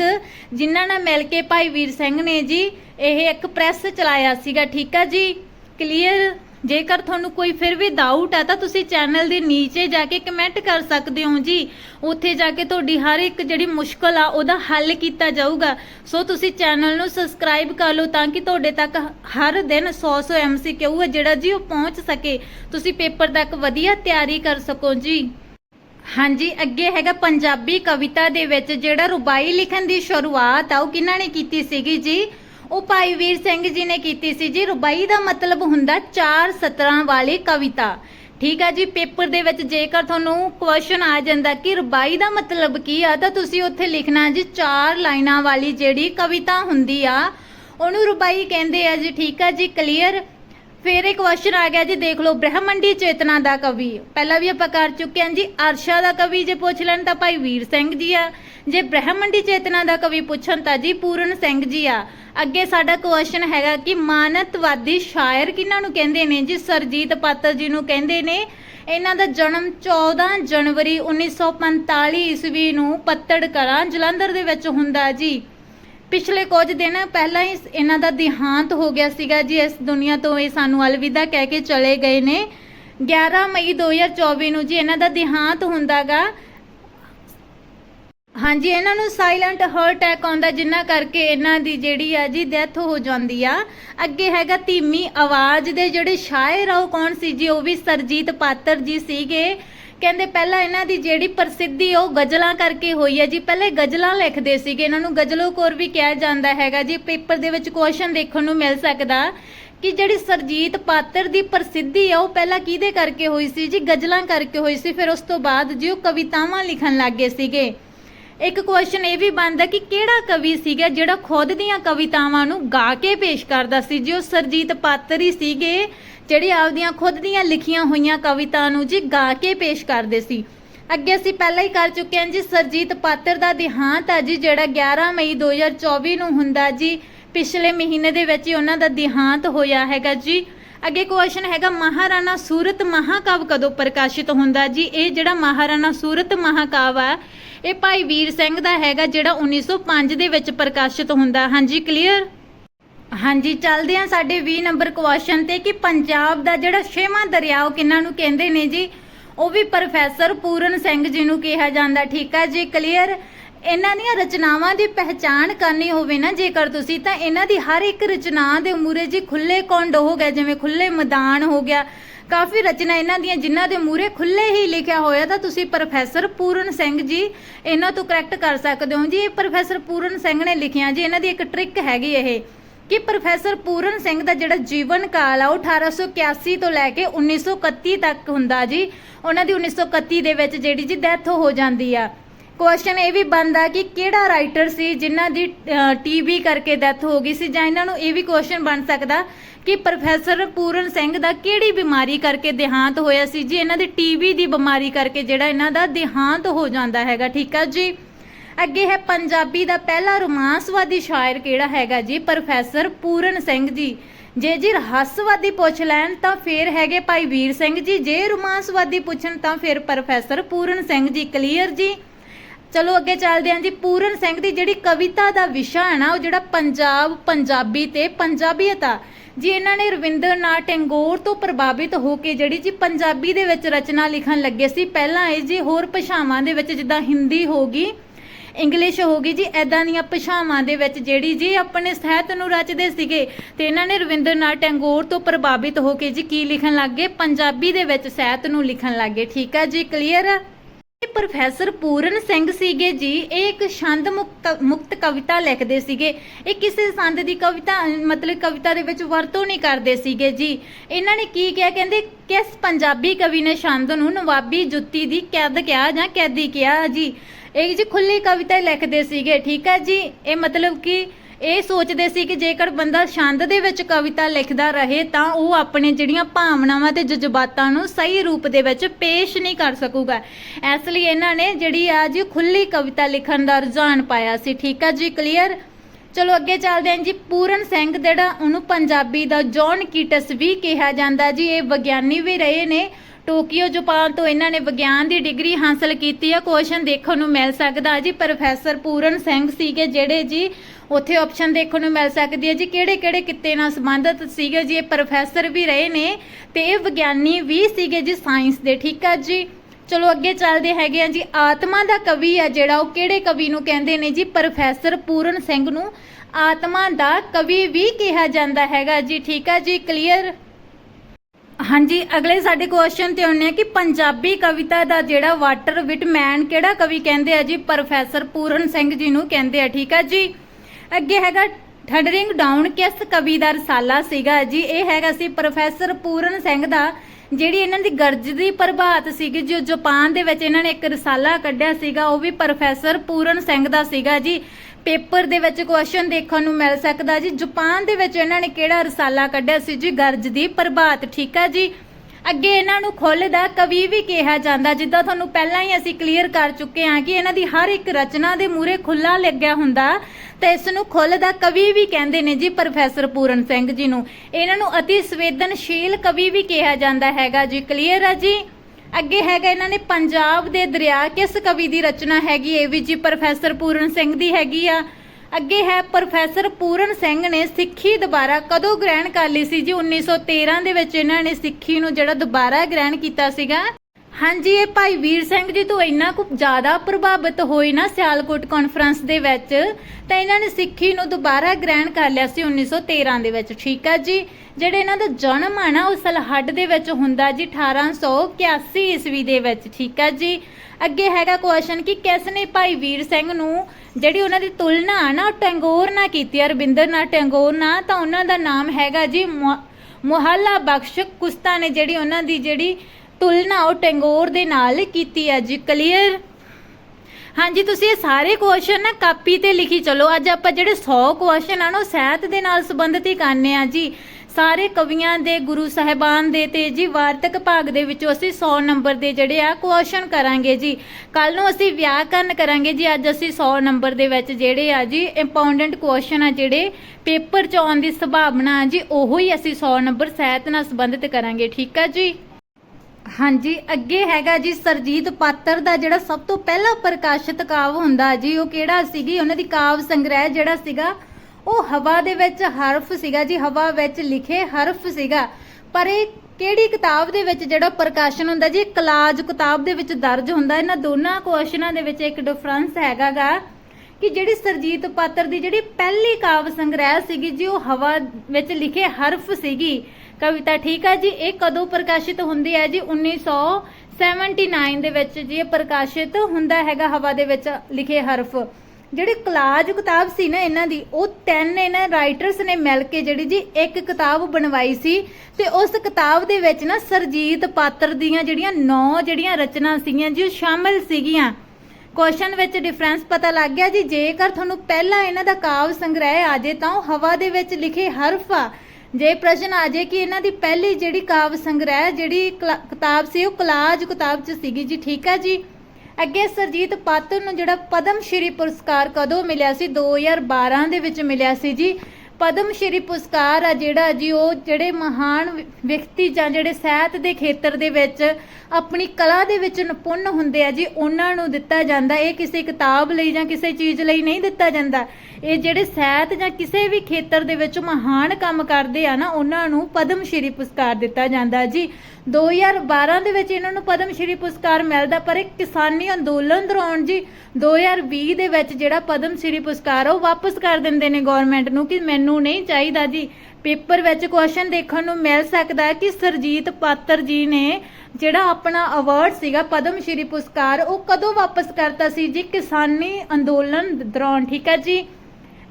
Speaker 1: ਜਿਨ੍ਹਾਂ ਨਾਲ ਮਿਲ ਕੇ ਭਾਈ ਵੀਰ ਸਿੰਘ ਨੇ ਜੀ, ਇਹ ਇੱਕ ਪ੍ਰੈਸ ਚਲਾਇਆ ਸੀਗਾ। ਠੀਕ ਆ ਜੀ? ਕਲੀਅਰ ਜੇਕਰ ਤੁਹਾਨੂੰ ਕੋਈ ਫਿਰ ਵੀ ਡਾਊਟ ਹੈ ਤਾਂ ਤੁਸੀਂ ਚੈਨਲ ਦੇ ਨੀਚੇ ਜਾ ਕੇ ਕਮੈਂਟ ਕਰ ਸਕਦੇ ਹੋ ਜੀ। ਉੱਥੇ ਜਾ ਕੇ ਤੁਹਾਡੀ ਹਰ ਇੱਕ ਜਿਹੜੀ ਮੁਸ਼ਕਲ ਆ, ਉਹਦਾ ਹੱਲ ਕੀਤਾ ਜਾਊਗਾ। ਸੋ ਤੁਸੀਂ ਚੈਨਲ ਨੂੰ ਸਬਸਕ੍ਰਾਈਬ ਕਰ ਲਓ ਤਾਂ ਕਿ ਤੁਹਾਡੇ ਤੱਕ ਹਰ ਦਿਨ 100 100 ਐਮਸੀਕਿਊ ਹੈ ਜਿਹੜਾ ਜੀ ਉਹ ਪਹੁੰਚ ਸਕੇ। ਤੁਸੀਂ ਪੇਪਰ ਤੱਕ ਵਧੀਆ ਤਿਆਰੀ ਕਰ ਸਕੋ ਜੀ। ਹਾਂਜੀ, ਅੱਗੇ ਹੈਗਾ ਪੰਜਾਬੀ ਕਵਿਤਾ ਦੇ ਵਿੱਚ ਜਿਹੜਾ ਰੁਬਾਈ ਲਿਖਣ ਦੀ ਸ਼ੁਰੂਆਤ ਆ, ਉਹ ਕਿਹਨਾਂ ਨੇ ਕੀਤੀ ਸੀਗੀ ਜੀ? ਉਹ ਭਾਈ ਵੀਰ ਸਿੰਘ ਜੀ ਨੇ ਕੀਤੀ ਸੀ ਜੀ। ਰੁਬਾਈ ਦਾ ਮਤਲਬ ਹੁੰਦਾ ਚਾਰ ਸਤਰਾਂ ਵਾਲੀ ਕਵਿਤਾ। ਠੀਕ ਆ ਜੀ, ਪੇਪਰ ਦੇ ਵਿੱਚ ਜੇਕਰ ਤੁਹਾਨੂੰ ਕੁਐਸਚਨ ਆ ਜਾਂਦਾ ਕਿ ਰੁਬਾਈ ਦਾ ਮਤਲਬ ਕੀ ਆ, ਤਾਂ ਤੁਸੀਂ ਉੱਥੇ ਲਿਖਣਾ ਜੀ, ਚਾਰ ਲਾਈਨਾਂ ਵਾਲੀ ਜਿਹੜੀ ਕਵਿਤਾ ਹੁੰਦੀ ਆ, ਉਹਨੂੰ ਰੁਬਾਈ ਕਹਿੰਦੇ ਆ ਜੀ। ਠੀਕ ਆ ਜੀ ਕਲੀਅਰ ਫਿਰ ਇੱਕ ਕੁਐਸਚਨ ਆ ਗਿਆ ਜੀ, ਦੇਖ ਲਓ, ਬ੍ਰਹਮੰਡੀ ਚੇਤਨਾ ਦਾ ਕਵੀ। ਪਹਿਲਾਂ ਵੀ ਆਪਾਂ ਕਰ ਚੁੱਕੇ ਹਾਂ ਜੀ, ਅਰਸ਼ਾ ਦਾ ਕਵੀ ਜੇ ਪੁੱਛ ਲੈਣ ਤਾਂ ਭਾਈ ਵੀਰ ਸਿੰਘ ਜੀ ਆ। ਜੇ ਬ੍ਰਹਮੰਡੀ ਚੇਤਨਾ ਦਾ ਕਵੀ ਪੁੱਛਣ ਤਾਂ ਜੀ ਪੂਰਨ ਸਿੰਘ ਜੀ ਆ। ਅੱਗੇ ਸਾਡਾ ਕੁਐਸਚਨ ਹੈਗਾ ਕਿ ਮਾਨਤਵਾਦੀ ਸ਼ਾਇਰ ਕਿਹਨਾਂ ਨੂੰ ਕਹਿੰਦੇ ਨੇ ਜੀ? ਸਰਜੀਤ ਪਾਤਰ ਜੀ ਨੂੰ ਕਹਿੰਦੇ ਨੇ। ਇਹਨਾਂ ਦਾ ਜਨਮ 14 ਜਨਵਰੀ 1945 ਈਸਵੀ ਨੂੰ ਪੱਤੜ ਕਲਾਂ ਜਲੰਧਰ ਦੇ ਵਿੱਚ ਹੁੰਦਾ ਜੀ। ਪਿਛਲੇ ਕੁਝ ਦਿਨ ਪਹਿਲਾਂ ਹੀ ਇਹਨਾਂ ਦਾ ਦੇਹਾਂਤ ਹੋ ਗਿਆ ਸੀਗਾ ਜੀ, ਇਸ ਦੁਨੀਆ ਤੋਂ ਇਹ ਸਾਨੂੰ ਅਲਵਿਦਾ ਕਹਿ ਕੇ ਚਲੇ ਗਏ ਨੇ। 11 ਮਈ 2024 ਨੂੰ ਜੀ ਇਹਨਾਂ ਦਾ ਦੇਹਾਂਤ ਹੁੰਦਾਗਾ। ਹਾਂਜੀ, ਇਹਨਾਂ ਨੂੰ ਸਾਇਲੈਂਟ ਹਾਰਟ ਅਟੈਕ ਆਉਂਦਾ, ਜਿੰਨਾ ਕਰਕੇ ਇਹਨਾਂ ਦੀ ਜਿਹੜੀ ਆ ਜੀ ਡੈਥ ਹੋ ਜਾਂਦੀ ਆ। ਅੱਗੇ ਹੈਗਾ ਧੀਮੀ ਆਵਾਜ਼ ਦੇ ਜਿਹੜੇ ਸ਼ਾਇਰ ਆ, ਉਹ ਕੌਣ ਸੀ ਜੀ? ਉਹ ਵੀ ਸਰਜੀਤ ਪਾਤਰ ਜੀ ਸੀਗੇ। ਕਹਿੰਦੇ ਪਹਿਲਾਂ ਇਹਨਾਂ ਦੀ ਜਿਹੜੀ ਪ੍ਰਸਿੱਧੀ ਉਹ ਗਜ਼ਲਾਂ ਕਰਕੇ ਹੋਈ ਹੈ ਜੀ। ਪਹਿਲੇ ਗਜ਼ਲਾਂ ਲਿਖਦੇ ਸੀਗੇ। ਇਹਨਾਂ ਨੂੰ ਗਜ਼ਲੋਕੋਰ ਵੀ ਕਿਹਾ ਜਾਂਦਾ ਹੈਗਾ ਜੀ। ਪੇਪਰ ਦੇ ਵਿੱਚ ਕੁਐਸਚਨ ਦੇਖਣ ਨੂੰ ਮਿਲ ਸਕਦਾ ਕਿ ਜਿਹੜੀ ਸਰਜੀਤ ਪਾਤਰ ਦੀ ਪ੍ਰਸਿੱਧੀ ਆ, ਉਹ ਪਹਿਲਾਂ ਕਿਹਦੇ ਕਰਕੇ ਹੋਈ ਸੀ ਜੀ? ਗਜ਼ਲਾਂ ਕਰਕੇ ਹੋਈ ਸੀ। ਫਿਰ ਉਸ ਤੋਂ ਬਾਅਦ ਜੀ ਉਹ ਕਵਿਤਾਵਾਂ ਲਿਖਣ ਲੱਗ ਗਏ ਸੀਗੇ। ਇੱਕ ਕੁਐਸਚਨ ਇਹ ਵੀ ਬਣਦਾ ਕਿ ਕਿਹੜਾ ਕਵੀ ਸੀਗਾ ਜਿਹੜਾ ਖੁਦ ਦੀਆਂ ਕਵਿਤਾਵਾਂ ਨੂੰ ਗਾ ਕੇ ਪੇਸ਼ ਕਰਦਾ ਸੀ? ਜੀ ਉਹ ਸਰਜੀਤ ਪਾਤਰ ਹੀ ਸੀਗੇ ਜਿਹੜੇ ਆਪਦੀਆਂ ਖੁਦ ਦੀਆਂ ਲਿਖੀਆਂ ਹੋਈਆਂ ਕਵਿਤਾ ਨੂੰ ਜੀ ਗਾ ਕੇ ਪੇਸ਼ ਕਰਦੇ ਸੀ। ਅੱਗੇ ਅਸੀਂ ਪਹਿਲਾਂ ਹੀ ਕਰ ਚੁੱਕੇ ਹਾਂ ਜੀ, ਸਰਜੀਤ ਪਾਤਰ ਦਾ ਦੇਹਾਂਤ ਆ ਜੀ, ਜਿਹੜਾ 11 ਮਈ 2024 ਨੂੰ ਹੁੰਦਾ ਜੀ। ਪਿਛਲੇ ਮਹੀਨੇ ਦੇ ਵਿੱਚ ਹੀ ਉਹਨਾਂ ਦਾ ਦੇਹਾਂਤ ਹੋਇਆ ਹੈਗਾ ਜੀ। ਅੱਗੇ ਕੁਐਸਚਨ ਹੈਗਾ, ਮਹਾਰਾਣਾ ਸੂਰਤ ਮਹਾਕਾਵ ਕਦੋਂ ਪ੍ਰਕਾਸ਼ਿਤ ਹੁੰਦਾ ਜੀ? ਇਹ ਜਿਹੜਾ ਮਹਾਰਾਣਾ ਸੂਰਤ ਮਹਾਕਾਵ ਆ, ਇਹ ਭਾਈ ਵੀਰ ਸਿੰਘ ਦਾ ਹੈਗਾ, ਜਿਹੜਾ 1905 ਦੇ ਵਿੱਚ ਪ੍ਰਕਾਸ਼ਿਤ ਹੁੰਦਾ। ਹਾਂਜੀ ਕਲੀਅਰ ਹਾਂਜੀ, ਚੱਲਦੇ ਹਾਂ ਸਾਡੇ 20 ਨੰਬਰ ਕੁਐਸਚਨ ਤੇ ਕਿ ਪੰਜਾਬ ਦਾ ਜਿਹੜਾ ਛੇਵਾਂ ਦਰਿਆ, ਉਹ ਕਿਹਨਾਂ ਨੂੰ ਕਹਿੰਦੇ ਨੇ ਜੀ? ਉਹ ਵੀ ਪ੍ਰੋਫੈਸਰ ਪੂਰਨ ਸਿੰਘ ਜੀ ਨੂੰ ਕਿਹਾ ਜਾਂਦਾ, ਠੀਕ ਆ ਜੀ ਕਲੀਅਰ ਇਹਨਾਂ ਦੀਆਂ ਰਚਨਾਵਾਂ ਦੀ ਪਹਿਚਾਣ ਕਰਨੀ ਹੋਵੇ ਨਾ, ਜੇਕਰ ਤੁਸੀਂ, ਤਾਂ ਇਹਨਾਂ ਦੀ ਹਰ ਇੱਕ ਰਚਨਾ ਦੇ ਮੂਰੇ ਜੀ ਖੁੱਲੇ ਕੁੰਡ ਹੋ ਗਿਆ ਜਿਵੇਂ ਖੁੱਲੇ ਮੈਦਾਨ ਹੋ ਗਿਆ, ਕਾਫੀ ਰਚਨਾ ਇਹਨਾਂ ਦੀਆਂ ਜਿਨ੍ਹਾਂ ਦੇ ਮੂਰੇ ਖੁੱਲੇ ਹੀ ਲਿਖਿਆ ਹੋਇਆ, ਤਾਂ ਤੁਸੀਂ ਪ੍ਰੋਫੈਸਰ ਪੂਰਨ ਸਿੰਘ ਜੀ, ਇਹਨਾਂ ਤੋਂ ਕਰੈਕਟ ਕਰ ਸਕਦੇ ਹੋ ਜੀ। ਇਹ ਪ੍ਰੋਫੈਸਰ ਪੂਰਨ ਸਿੰਘ ਨੇ ਲਿਖਿਆ ਜੀ, ਇਹਨਾਂ ਦੀ ਇੱਕ ਟ੍ਰਿਕ ਹੈਗੀ ਇਹ। ਕਿ ਪ੍ਰੋਫੈਸਰ ਪੂਰਨ ਸਿੰਘ ਦਾ ਜਿਹੜਾ ਜੀਵਨ ਕਾਲ ਆ, ਉਹ 1881 ਤੋਂ ਲੈ ਕੇ 1931 ਤੱਕ ਹੁੰਦਾ ਜੀ। ਉਹਨਾਂ ਦੀ 1931 ਦੇ ਵਿੱਚ ਜਿਹੜੀ ਜੀ ਡੈਥ ਹੋ ਜਾਂਦੀ ਆ। ਕੁਐਸਚਨ ਇਹ ਵੀ ਬਣਦਾ ਕਿ ਕਿਹੜਾ ਰਾਈਟਰ ਸੀ ਜਿਨ੍ਹਾਂ ਦੀ ਟੀਬੀ ਕਰਕੇ ਡੈਥ ਹੋ ਗਈ ਸੀ? ਜਾਂ ਇਹਨਾਂ ਨੂੰ ਇਹ ਵੀ ਕੁਐਸਚਨ ਬਣ ਸਕਦਾ ਕਿ ਪ੍ਰੋਫੈਸਰ ਪੂਰਨ ਸਿੰਘ ਦਾ ਕਿਹੜੀ ਬਿਮਾਰੀ ਕਰਕੇ ਦੇਹਾਂਤ ਹੋਇਆ ਸੀ? ਜੀ, ਇਹਨਾਂ ਦੀ ਟੀਬੀ ਦੀ ਬਿਮਾਰੀ ਕਰਕੇ ਜਿਹੜਾ ਇਹਨਾਂ ਦਾ ਦੇਹਾਂਤ ਹੋ ਜਾਂਦਾ ਹੈਗਾ, ਠੀਕ ਆ ਜੀ? ਅੱਗੇ ਹੈ ਪੰਜਾਬੀ ਦਾ ਪਹਿਲਾ ਰੋਮਾਂਸਵਾਦੀ ਸ਼ਾਇਰ ਕਿਹੜਾ ਹੈਗਾ ਜੀ? ਪ੍ਰੋਫੈਸਰ ਪੂਰਨ ਸਿੰਘ ਜੀ। ਜੇ ਜੀ ਰਹੱਸਵਾਦੀ ਪੁੱਛ ਲੈਣ ਤਾਂ ਫੇਰ ਹੈਗੇ ਭਾਈ ਵੀਰ ਸਿੰਘ ਜੀ। ਜੇ ਰੋਮਾਂਸਵਾਦੀ ਪੁੱਛਣ ਤਾਂ ਫਿਰ ਪ੍ਰੋਫੈਸਰ ਪੂਰਨ ਸਿੰਘ ਜੀ। ਕਲੀਅਰ ਜੀ? ਚਲੋ ਅੱਗੇ ਚੱਲਦੇ ਹਾਂ ਜੀ। ਪੂਰਨ ਸਿੰਘ ਦੀ ਜਿਹੜੀ ਕਵਿਤਾ ਦਾ ਵਿਸ਼ਾ ਹੈ ਨਾ, ਉਹ ਜਿਹੜਾ ਪੰਜਾਬ, ਪੰਜਾਬੀ ਤੇ ਪੰਜਾਬੀਅਤ ਆ। ਜੀ ਇਹਨਾਂ ਨੇ ਰਵਿੰਦਰਨਾਥ ਟੈਗੋਰ ਤੋਂ ਪ੍ਰਭਾਵਿਤ ਹੋ ਕੇ ਜਿਹੜੀ ਜੀ ਪੰਜਾਬੀ ਦੇ ਵਿੱਚ ਰਚਨਾ ਲਿਖਣ ਲੱਗੇ ਸੀ। ਪਹਿਲਾਂ ਇਹ ਜੀ ਹੋਰ ਭਾਸ਼ਾਵਾਂ ਦੇ ਵਿੱਚ ਜਿੱਦਾਂ ਹਿੰਦੀ ਹੋ ਗਈ ਇੰਗਲਿਸ਼ ਹੋ ਗਈ ਜੀ ਐਦਾਂ ਦੀਆਂ ਭਾਸ਼ਾਵਾਂ ਦੇ ਵਿੱਚ ਜਿਹੜੀ ਜੀ ਆਪਣੇ ਸਾਹਿਤ ਨੂੰ ਰਚਦੇ ਸੀਗੇ, ਤੇ ਇਹਨਾਂ ਨੇ ਰਵਿੰਦਰਨਾਥ ਟੈਗੋਰ ਤੋਂ ਪ੍ਰਭਾਵਿਤ ਹੋ ਕੇ ਜੀ ਕੀ ਲਿਖਣ ਲੱਗੇ ਪੰਜਾਬੀ ਦੇ ਵਿੱਚ ਸਾਹਿਤ ਨੂੰ ਲਿਖਣ ਲੱਗੇ ਠੀਕ ਆ ਜੀ ਕਲੀਅਰ ਇਹ ਪ੍ਰੋਫੈਸਰ ਪੂਰਨ ਸਿੰਘ ਸੀਗੇ ਜੀ, ਇਹ ਇੱਕ ਛੰਦ ਮੁਕਤ ਮੁਕਤ ਕਵਿਤਾ ਲਿਖਦੇ ਸੀਗੇ। ਇਹ ਕਿਸੇ ਸੰਦ ਦੀ ਕਵਿਤਾ, ਮਤਲਬ ਕਵਿਤਾ ਦੇ ਵਿੱਚ ਵਰਤੋਂ ਨਹੀਂ ਕਰਦੇ ਸੀਗੇ ਜੀ। ਇਹਨਾਂ ਨੇ ਕੀ ਕਿਹਾ? ਕਹਿੰਦੇ, ਕਿਸ ਪੰਜਾਬੀ ਕਵੀ ਨੇ ਛੰਦ ਨੂੰ ਨਵਾਬੀ ਜੁੱਤੀ ਦੀ ਕੈਦ ਕਿਹਾ ਜਾਂ ਕੈਦੀ ਕਿਹਾ ਜੀ? ਇਹ ਜੀ ਖੁੱਲੀ ਕਵਿਤਾ ਲਿਖਦੇ ਸੀਗੇ, ਠੀਕ ਹੈ ਜੀ? ਇਹ ਮਤਲਬ ਕਿ ਇਹ ਸੋਚਦੇ ਸੀ ਕਿ ਜੇਕਰ ਬੰਦਾ ਛੰਦ ਦੇ ਵਿੱਚ ਕਵਿਤਾ ਲਿਖਦਾ ਰਹੇ ਤਾਂ ਉਹ ਆਪਣੇ ਜਿਹੜੀਆਂ ਭਾਵਨਾਵਾਂ ਤੇ ਜਜ਼ਬਾਤਾਂ ਨੂੰ ਸਹੀ ਰੂਪ ਦੇ ਵਿੱਚ ਪੇਸ਼ ਨਹੀਂ ਕਰ ਸਕੂਗਾ। ਇਸ ਲਈ ਇਹਨਾਂ ਨੇ ਜਿਹੜੀ ਆ ਜੀ ਖੁੱਲੀ ਕਵਿਤਾ ਲਿਖਣ ਦਾ ਰੁਝਾਨ ਪਾਇਆ ਸੀ, ਠੀਕ ਹੈ ਜੀ? ਕਲੀਅਰ ਚਲੋ ਅੱਗੇ ਚੱਲਦੇ ਹਾਂ ਜੀ। ਪੂਰਨ ਸਿੰਘ ਜਿਹੜਾ ਉਹਨੂੰ ਪੰਜਾਬੀ ਦਾ ਜੌਨ ਕੀਟਸ ਵੀ ਕਿਹਾ ਜਾਂਦਾ ਜੀ। ਇਹ ਵਿਗਿਆਨੀ ਵੀ ਰਹੇ ਨੇ। ਟੋਕੀਓ ਜਾਪਾਨ ਤੋਂ ਇਹਨਾਂ ਨੇ ਵਿਗਿਆਨ ਦੀ ਡਿਗਰੀ ਹਾਸਲ ਕੀਤੀ ਆ। ਕੁਐਸਚਨ ਦੇਖਣ ਨੂੰ ਮਿਲ ਸਕਦਾ ਜੀ। ਪ੍ਰੋਫੈਸਰ ਪੂਰਨ ਸਿੰਘ ਸੀਗੇ ਜਿਹੜੇ ਜੀ, ਉੱਥੇ ਆਪਸ਼ਨ ਦੇਖਣ ਨੂੰ ਮਿਲ ਸਕਦੀ ਹੈ ਜੀ। ਕਿਹੜੇ ਕਿਹੜੇ ਕਿੱਤੇ ਨਾਲ ਸੰਬੰਧਿਤ ਸੀਗੇ ਜੀ? ਇਹ ਪ੍ਰੋਫੈਸਰ ਵੀ ਰਹੇ ਨੇ ਤੇ ਇਹ ਵਿਗਿਆਨੀ ਵੀ ਸੀਗੇ ਜੀ ਸਾਇੰਸ ਦੇ, ਠੀਕ ਆ ਜੀ? ਚਲੋ ਅੱਗੇ ਚੱਲਦੇ ਹੈਗੇ ਆ ਜੀ। ਆਤਮਾ ਦਾ ਕਵੀ ਆ ਜਿਹੜਾ, ਉਹ ਕਿਹੜੇ ਕਵੀ ਨੂੰ ਕਹਿੰਦੇ ਨੇ ਜੀ? ਪ੍ਰੋਫੈਸਰ ਪੂਰਨ ਸਿੰਘ ਨੂੰ ਆਤਮਾ ਦਾ ਕਵੀ ਵੀ ਕਿਹਾ ਜਾਂਦਾ ਹੈਗਾ ਜੀ। ਠੀਕ ਆ ਜੀ? ਕਲੀਅਰ ਹਾਂਜੀ, ਅਗਲੇ ਸਾਡੇ ਕੁਐਸਚਨ ਤੇ ਆਉਂਦੇ ਆ ਕਿ ਪੰਜਾਬੀ ਕਵਿਤਾ ਦਾ ਜਿਹੜਾ ਵਾਟਰ ਵਿਟਮੈਨ ਕਿਹੜਾ ਕਵੀ ਕਹਿੰਦੇ ਆ ਜੀ? ਪ੍ਰੋਫੈਸਰ ਪੂਰਨ ਸਿੰਘ ਜੀ ਨੂੰ ਕਹਿੰਦੇ ਆ, ਠੀਕ ਆ ਜੀ? ਅੱਗੇ ਹੈਗਾ ਥੰਡਰਿੰਗ ਡਾਊਨ ਕਿਸ ਕਵੀ ਦਾ ਰਸਾਲਾ ਸੀਗਾ ਜੀ? ਇਹ ਹੈਗਾ ਸੀ ਪ੍ਰੋਫੈਸਰ ਪੂਰਨ ਸਿੰਘ ਦਾ, ਜਿਹੜੀ ਇਹਨਾਂ ਦੀ ਗਰਜ ਦੀ ਪ੍ਰਭਾਤ ਸੀਗੀ ਜੋ ਜਾਪਾਨ ਦੇ ਵਿੱਚ ਇਹਨਾਂ ਨੇ ਇੱਕ ਰਸਾਲਾ ਕੱਢਿਆ ਸੀਗਾ, ਉਹ ਵੀ ਪ੍ਰੋਫੈਸਰ ਪੂਰਨ ਸਿੰਘ ਦਾ ਸੀਗਾ ਜੀ। ਪੇਪਰ ਦੇ ਵਿੱਚ ਕੁਐਸਚਨ ਦੇਖਣ ਨੂੰ ਮਿਲ ਸਕਦਾ ਜੀ। ਜਾਪਾਨ ਦੇ ਵਿੱਚ ਇਹਨਾਂ ਨੇ ਕਿਹੜਾ ਰਸਾਲਾ ਕੱਢਿਆ ਸੀ ਜੀ? ਗਰਜ ਦੀ ਪ੍ਰਭਾਤ, ਠੀਕ ਆ ਜੀ? ਅੱਗੇ ਇਹਨਾਂ ਨੂੰ ਖੁੱਲ ਦਾ ਕਵੀ ਵੀ ਕਿਹਾ ਜਾਂਦਾ, ਜਿੱਦਾਂ ਤੁਹਾਨੂੰ ਪਹਿਲਾਂ ਹੀ ਅਸੀਂ ਕਲੀਅਰ ਕਰ ਚੁੱਕੇ ਹਾਂ ਕਿ ਇਹਨਾਂ ਦੀ ਹਰ ਇੱਕ ਰਚਨਾ ਦੇ ਮੂਰੇ ਖੁੱਲਾ ਲੱਗਿਆ ਹੁੰਦਾ ਤਾਂ ਇਸ ਨੂੰ ਖੁੱਲ ਦਾ ਕਵੀ ਵੀ ਕਹਿੰਦੇ ਨੇ ਜੀ, ਪ੍ਰੋਫੈਸਰ ਪੂਰਨ ਸਿੰਘ ਜੀ ਨੂੰ। ਇਹਨਾਂ ਨੂੰ ਅਤੀ ਸੰਵੇਦਨਸ਼ੀਲ ਕਵੀ ਵੀ ਕਿਹਾ ਜਾਂਦਾ ਹੈਗਾ ਜੀ। ਕਲੀਅਰ ਆ ਜੀ? ਅੱਗੇ ਹੈਗਾ ਇਹਨਾਂ ਨੇ ਪੰਜਾਬ ਦੇ ਦਰਿਆ ਕਿਸ ਕਵੀ ਦੀ ਰਚਨਾ ਹੈਗੀ, ਇਹ ਵੀ ਜੀ ਪ੍ਰੋਫੈਸਰ ਪੂਰਨ ਸਿੰਘ ਦੀ ਹੈਗੀ ਆ। ਅੱਗੇ ਹੈ ਪ੍ਰੋਫੈਸਰ ਪੂਰਨ ਸਿੰਘ ਨੇ ਸਿੱਖੀ ਦੁਬਾਰਾ ਕਦੋਂ ਗ੍ਰਹਿਣ ਕਰ ਲਈ ਸੀ ਜੀ? 1913 ਦੇ ਵਿੱਚ ਇਹਨਾਂ ਨੇ ਸਿੱਖੀ ਨੂੰ ਜਿਹੜਾ ਦੁਬਾਰਾ ਗ੍ਰਹਿਣ ਕੀਤਾ ਸੀਗਾ। ਹਾਂਜੀ, ਇਹ ਭਾਈ ਵੀਰ ਸਿੰਘ ਜੀ ਤੋਂ ਇੰਨਾ ਕੁ ਜ਼ਿਆਦਾ ਪ੍ਰਭਾਵਿਤ ਹੋਏ ਨਾ ਸਿਆਲਕੋਟ ਕਾਨਫਰੰਸ ਦੇ ਵਿੱਚ, ਤਾਂ ਇਹਨਾਂ ਨੇ ਸਿੱਖੀ ਨੂੰ ਦੁਬਾਰਾ ਗ੍ਰਹਿਣ ਕਰ ਲਿਆ ਸੀ 1913 ਦੇ ਵਿੱਚ, ਠੀਕ ਆ ਜੀ? ਜਿਹੜੇ ਇਹਨਾਂ ਦਾ ਜਨਮ ਆ ਨਾ, ਉਹ ਸਲਹੱਡ ਦੇ ਵਿੱਚ ਹੁੰਦਾ ਜੀ 1881 ਈਸਵੀ ਦੇ ਵਿੱਚ, ਠੀਕ ਆ ਜੀ? ਅੱਗੇ ਹੈਗਾ ਕੁਐਸਚਨ ਕਿ ਕਿਸ ਨੇ ਭਾਈ ਵੀਰ ਸਿੰਘ ਨੂੰ ਜਿਹੜੀ ਉਹਨਾਂ ਦੀ ਤੁਲਨਾ ਆ ਨਾ, ਉਹ ਟੈਗੋਰ ਨਾਲ ਕੀਤੀ ਆ, ਰਵਿੰਦਰ ਨਾਲ ਟੈਂਗੋਰ ਨਾਲ, ਤਾਂ ਉਹਨਾਂ ਦਾ ਨਾਮ ਹੈਗਾ ਜੀ ਮੁਹੱਲਾ ਬਖਸ਼ ਕੁਸਤਾ ਨੇ ਜਿਹੜੀ ਉਹਨਾਂ ਦੀ ਜਿਹੜੀ ਤੁਲਨਾ ਉਹ ਟੈਗੋਰ ਦੇ ਨਾਲ ਕੀਤੀ ਆ ਜੀ ਕਲੀਅਰ ਹਾਂਜੀ, ਤੁਸੀਂ ਇਹ ਸਾਰੇ ਕੁਐਸਚਨ ਨਾ ਕਾਪੀ ਤੇ ਲਿਖੀ ਚਲੋ। ਅੱਜ ਆਪਾਂ ਜਿਹੜੇ 100 ਕੁਐਸਚਨ ਆ ਨਾ ਉਹ ਸਾਹਿਤ ਦੇ ਨਾਲ ਸੰਬੰਧਿਤ ਹੀ ਕਰਨੇ ਆ ਜੀ। ਸਾਰੇ ਕਵੀਆਂ ਦੇ, ਗੁਰੂ ਸਾਹਿਬਾਨ ਦੇ ਤੇ ਜੀ, ਵਾਰਤਕ ਭਾਗ ਦੇ ਵਿੱਚੋਂ ਅਸੀਂ 100 ਨੰਬਰ ਦੇ ਜਿਹੜੇ ਆ ਕੁਐਸਚਨ ਕਰਾਂਗੇ ਜੀ। ਕੱਲ ਨੂੰ ਅਸੀਂ ਵਿਆਕਰਨ ਕਰਾਂਗੇ ਜੀ। ਅੱਜ ਅਸੀਂ 100 ਨੰਬਰ ਦੇ ਵਿੱਚ ਜਿਹੜੇ ਆ ਜੀ ਇੰਪੋਰਟੈਂਟ ਕੁਐਸਚਨ ਆ ਜਿਹੜੇ ਪੇਪਰ 'ਚ ਆਉਣ ਦੀ ਸੰਭਾਵਨਾ ਆ ਜੀ, ਉਹੋ ਹੀ ਅਸੀਂ 100 ਨੰਬਰ ਸਾਹਿਤ ਨਾਲ ਸੰਬੰਧਿਤ ਕਰਾਂਗੇ। ਠੀਕ ਆ ਜੀ? ਹਾਂਜੀ, ਅੱਗੇ ਹੈਗਾ ਜੀ ਸਰਜੀਤ ਪਾਤਰ ਦਾ ਜਿਹੜਾ ਸਭ ਤੋਂ ਪਹਿਲਾ ਪ੍ਰਕਾਸ਼ਿਤ ਕਾਵ ਹੁੰਦਾ ਜੀ, ਉਹ ਕਿਹੜਾ ਸੀਗੀ? ਉਹਨਾਂ ਦੀ ਕਾਵ ਸੰਗ੍ਰਹਿ ਜਿਹੜਾ ਸੀਗਾ, ਉਹ ਹਵਾ ਦੇ ਵਿੱਚ ਹਰਫ ਸੀਗਾ ਜੀ, ਹਵਾ ਵਿੱਚ ਲਿਖੇ ਹਰਫ ਸੀਗਾ। ਪਰ ਇਹ ਕਿਹੜੀ ਕਿਤਾਬ ਦੇ ਵਿੱਚ ਜਿਹੜਾ ਪ੍ਰਕਾਸ਼ਨ ਹੁੰਦਾ ਜੀ? ਕਲਾਜ ਕਿਤਾਬ ਦੇ ਵਿੱਚ ਦਰਜ ਹੁੰਦਾ। ਇਹਨਾਂ ਦੋਨਾਂ ਕੁਐਸਚਨਾਂ ਦੇ ਵਿੱਚ ਇੱਕ ਡਿਫਰੈਂਸ ਹੈਗਾਗਾ। ਕਿ ਜਿਹੜੀ ਸਰਜੀਤ ਪਾਤਰ ਦੀ ਜਿਹੜੀ ਪਹਿਲੀ ਕਾਵਿ ਸੰਗ੍ਰਹਿ ਸੀਗੀ ਜੀ, ਉਹ ਹਵਾ ਵਿੱਚ ਲਿਖੇ ਹਰਫ ਸੀਗੀ। ਕਵਿਤਾ ਠੀਕ ਆ ਜੀ? ਇਹ ਕਦੋਂ ਪ੍ਰਕਾਸ਼ਿਤ ਹੁੰਦੀ ਹੈ ਜੀ? 1979 ਦੇ ਵਿੱਚ ਜੀ ਇਹ ਪ੍ਰਕਾਸ਼ਿਤ ਹੁੰਦਾ ਹੈਗਾ ਹਵਾ ਦੇ ਵਿੱਚ ਲਿਖੇ ਹਰਫ। ਜਿਹੜੀ ਕਲਾਜ ਕਿਤਾਬ ਸੀ ਨਾ ਇਹਨਾਂ ਦੀ, ਉਹ ਤਿੰਨ ਇਹਨਾਂ ਰਾਈਟਰਸ ਨੇ ਮਿਲ ਕੇ ਜਿਹੜੀ ਜੀ ਇੱਕ ਕਿਤਾਬ ਬਣਵਾਈ ਸੀ ਤੇ ਉਸ ਕਿਤਾਬ ਦੇ ਵਿੱਚ ਨਾ ਸਰਜੀਤ ਪਾਤਰ ਦੀਆਂ ਜਿਹੜੀਆਂ ਨੌ ਜਿਹੜੀਆਂ ਰਚਨਾ ਸੀਗੀਆਂ ਜੀ, ਉਹ ਸ਼ਾਮਿਲ ਸੀਗੀਆਂ। ਕੁਐਸਚਨ ਵਿੱਚ ਡਿਫਰੈਂਸ ਪਤਾ ਲੱਗ ਗਿਆ ਜੀ। ਜੇਕਰ ਤੁਹਾਨੂੰ ਪਹਿਲਾਂ ਇਹਨਾਂ ਦਾ ਕਾਵ ਸੰਗ੍ਰਹਿ ਆ ਜੇ ਤਾਂ ਉਹ ਹਵਾ ਦੇ ਵਿੱਚ ਲਿਖੇ ਹਰਫ ਆ। ਜੇ ਪ੍ਰਸ਼ਨ ਆ ਜੇ ਕਿ ਇਹਨਾਂ ਦੀ ਪਹਿਲੀ ਜਿਹੜੀ ਕਾਵ ਸੰਗ੍ਰਹਿ ਜਿਹੜੀ ਕਲਾ- ਕਿਤਾਬ ਸੀ, ਉਹ ਕਲਾਜ ਕਿਤਾਬ 'ਚ ਸੀਗੀ ਜੀ। ਠੀਕ ਆ ਜੀ? ਅੱਗੇ ਸਰਜੀਤ ਪਾਤਰ ਨੂੰ ਜਿਹੜਾ ਪਦਮ ਸ਼੍ਰੀ ਪੁਰਸਕਾਰ ਕਦੋਂ ਮਿਲਿਆ ਸੀ? 2012 ਦੇ ਵਿੱਚ ਮਿਲਿਆ ਸੀ ਜੀ। ਪਦਮ ਸ਼੍ਰੀ ਪੁਰਸਕਾਰ ਆ ਜਿਹੜਾ ਜੀ, ਉਹ ਜਿਹੜੇ ਮਹਾਨ ਵਿਅਕਤੀ ਜਾਂ ਜਿਹੜੇ ਸਾਹਿਤ ਦੇ ਖੇਤਰ ਦੇ ਵਿੱਚ ਆਪਣੀ ਕਲਾ ਦੇ ਵਿੱਚ ਨਿਪੁੰਨ ਹੁੰਦੇ ਆ ਜੀ, ਉਹਨਾਂ ਨੂੰ ਦਿੱਤਾ ਜਾਂਦਾ। ਇਹ ਕਿਸੇ ਕਿਤਾਬ ਲਈ ਜਾਂ ਕਿਸੇ ਚੀਜ਼ ਲਈ ਨਹੀਂ ਦਿੱਤਾ ਜਾਂਦਾ। ਇਹ ਜਿਹੜੇ ਸਾਹਿਤ ਜਾਂ ਕਿਸੇ ਵੀ ਖੇਤਰ ਦੇ ਵਿੱਚ ਮਹਾਨ ਕੰਮ ਕਰਦੇ ਆ ਨਾ, ਉਹਨਾਂ ਨੂੰ ਪਦਮ ਸ਼੍ਰੀ ਪੁਰਸਕਾਰ ਦਿੱਤਾ ਜਾਂਦਾ ਜੀ। 2012 ਦੇ ਵਿੱਚ ਇਹਨਾਂ ਨੂੰ ਪਦਮ ਸ਼੍ਰੀ ਪੁਰਸਕਾਰ ਮਿਲਦਾ, ਪਰ ਇਹ ਕਿਸਾਨੀ ਅੰਦੋਲਨ ਦੌਰਾਨ ਜੀ 2020 ਦੇ ਵਿੱਚ ਜਿਹੜਾ ਪਦਮ ਸ਼੍ਰੀ ਪੁਰਸਕਾਰ ਉਹ ਵਾਪਸ ਕਰ ਦਿੰਦੇ ਨੇ ਗਵਰਨਮੈਂਟ ਨੂੰ ਕਿ ਮੈਨੂੰ ਨਹੀਂ ਚਾਹੀਦਾ ਜੀ। ਪੇਪਰ ਵਿੱਚ ਕੁਐਸਚਨ ਦੇਖਣ ਨੂੰ ਮਿਲ ਸਕਦਾ ਕਿ ਸਰਜੀਤ ਪਾਤਰ ਜੀ ਨੇ ਜਿਹੜਾ ਆਪਣਾ ਅਵਾਰਡ ਸੀਗਾ ਪਦਮ ਸ਼੍ਰੀ ਪੁਰਸਕਾਰ, ਉਹ ਕਦੋਂ ਵਾਪਸ ਕਰਤਾ ਸੀ ਜੀ? ਕਿਸਾਨੀ ਅੰਦੋਲਨ ਦੌਰਾਨ, ਠੀਕ ਹੈ ਜੀ?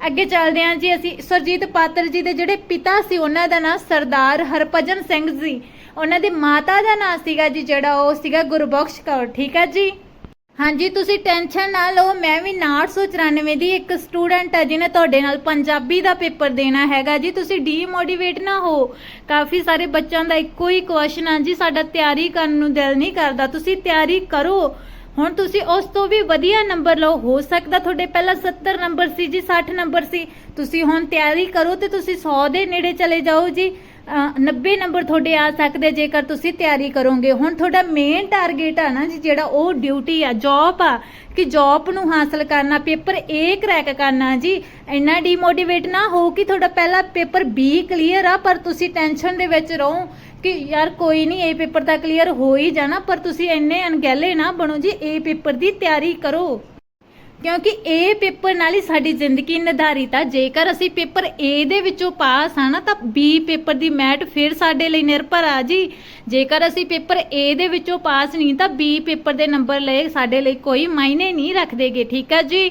Speaker 1: ਅੱਗੇ ਚੱਲਦੇ ਹਾਂ ਜੀ ਅਸੀਂ। ਸਰਜੀਤ ਪਾਤਰ ਜੀ ਦੇ ਜਿਹੜੇ ਪਿਤਾ ਸੀ, ਉਹਨਾਂ ਦਾ ਨਾਮ ਸਰਦਾਰ ਹਰਭਜਨ ਸਿੰਘ ਜੀ ਉਹਨਾਂ ਦੀ ਮਾਤਾ ਦਾ ਨਾਮ ਸੀਗਾ ਜੀ, ਜਿਹੜਾ ਉਹ ਸੀਗਾ ਗੁਰਬਖਸ਼ ਕੌਰ, ਠੀਕ ਹੈ ਜੀ? ਹਾਂਜੀ, ਤੁਸੀਂ ਟੈਨਸ਼ਨ ਨਾ ਲਓ, ਮੈਂ ਵੀ 994 ਦੀ ਇੱਕ ਸਟੂਡੈਂਟ ਆ ਜਿਹਨੇ ਤੁਹਾਡੇ ਨਾਲ ਪੰਜਾਬੀ ਦਾ ਪੇਪਰ ਦੇਣਾ ਹੈਗਾ ਜੀ। ਤੁਸੀਂ ਡੀਮੋਟੀਵੇਟ ਨਾ ਹੋ। ਕਾਫੀ ਸਾਰੇ ਬੱਚਿਆਂ ਦਾ ਇੱਕੋ ਹੀ ਕੁਐਸਚਨ ਆ ਜੀ, ਸਾਡਾ ਤਿਆਰੀ ਕਰਨ ਨੂੰ ਦਿਲ ਨਹੀਂ ਕਰਦਾ। ਤੁਸੀਂ ਤਿਆਰੀ ਕਰੋ। ਹੁਣ ਤੁਸੀਂ ਉਸ ਤੋਂ ਵੀ ਵਧੀਆ ਨੰਬਰ ਲਓ। ਹੋ ਸਕਦਾ ਤੁਹਾਡੇ ਪਹਿਲਾਂ 70 ਨੰਬਰ ਸੀ ਜੀ 60 ਨੰਬਰ ਸੀ। ਤੁਸੀਂ ਹੁਣ ਤਿਆਰੀ ਕਰੋ ਤੇ ਤੁਸੀਂ 100 ਦੇ ਨੇੜੇ ਚਲੇ ਜਾਓ ਜੀ। 90 ਨੰਬਰ ਤੁਹਾਡੇ ਆ ਸਕਦੇ, ਜੇਕਰ ਤੁਸੀਂ ਤਿਆਰੀ ਕਰੋਗੇ। ਹੁਣ ਤੁਹਾਡਾ ਮੇਨ ਟਾਰਗੇਟ ਆ ਨਾ ਜੀ, ਜਿਹੜਾ ਉਹ ਡਿਊਟੀ ਆ ਜੌਬ ਆ। ਕਿ ਜੌਬ ਨੂੰ ਹਾਸਲ ਕਰਨਾ, ਪੇਪਰ A ਕਰੈਕ ਕਰਨਾ ਜੀ। ਇੰਨਾ ਡੀਮੋਟੀਵੇਟ ਨਾ ਹੋ ਕਿ ਤੁਹਾਡਾ ਪਹਿਲਾ ਪੇਪਰ B ਕਲੀਅਰ ਆ, ਪਰ ਤੁਸੀਂ ਟੈਨਸ਼ਨ ਦੇ ਵਿੱਚ ਰਹੋ ਕਿ ਯਾਰ ਕੋਈ ਨਹੀਂ ਇਹ ਪੇਪਰ ਤਾਂ ਕਲੀਅਰ ਹੋ ਹੀ ਜਾਣਾ, ਪਰ ਤੁਸੀਂ ਇੰਨੇ ਅਣਗਹਿਲੇ ਨਾ ਬਣੋ ਜੀ ਇਹ ਪੇਪਰ ਦੀ ਤਿਆਰੀ ਕਰੋ। ਕਿਉਂਕਿ ਇਹ ਪੇਪਰ ਨਾਲ ਹੀ ਸਾਡੀ ਜ਼ਿੰਦਗੀ ਨਿਰਧਾਰਿਤ ਆ। ਜੇਕਰ ਅਸੀਂ ਪੇਪਰ A ਦੇ ਵਿੱਚੋਂ ਪਾਸ ਆ ਨਾ, ਤਾਂ B ਪੇਪਰ ਦੀ ਮੈਟ ਫਿਰ ਸਾਡੇ ਲਈ ਨਿਰਭਰ ਆ ਜੀ। ਜੇਕਰ ਅਸੀਂ ਪੇਪਰ A ਦੇ ਵਿੱਚੋਂ ਪਾਸ ਨਹੀਂ, ਤਾਂ B ਪੇਪਰ ਦੇ ਨੰਬਰ ਲਏ ਸਾਡੇ ਲਈ ਕੋਈ ਮਾਇਨੇ ਨਹੀਂ ਰੱਖਦੇਗੇ, ਠੀਕ ਆ ਜੀ?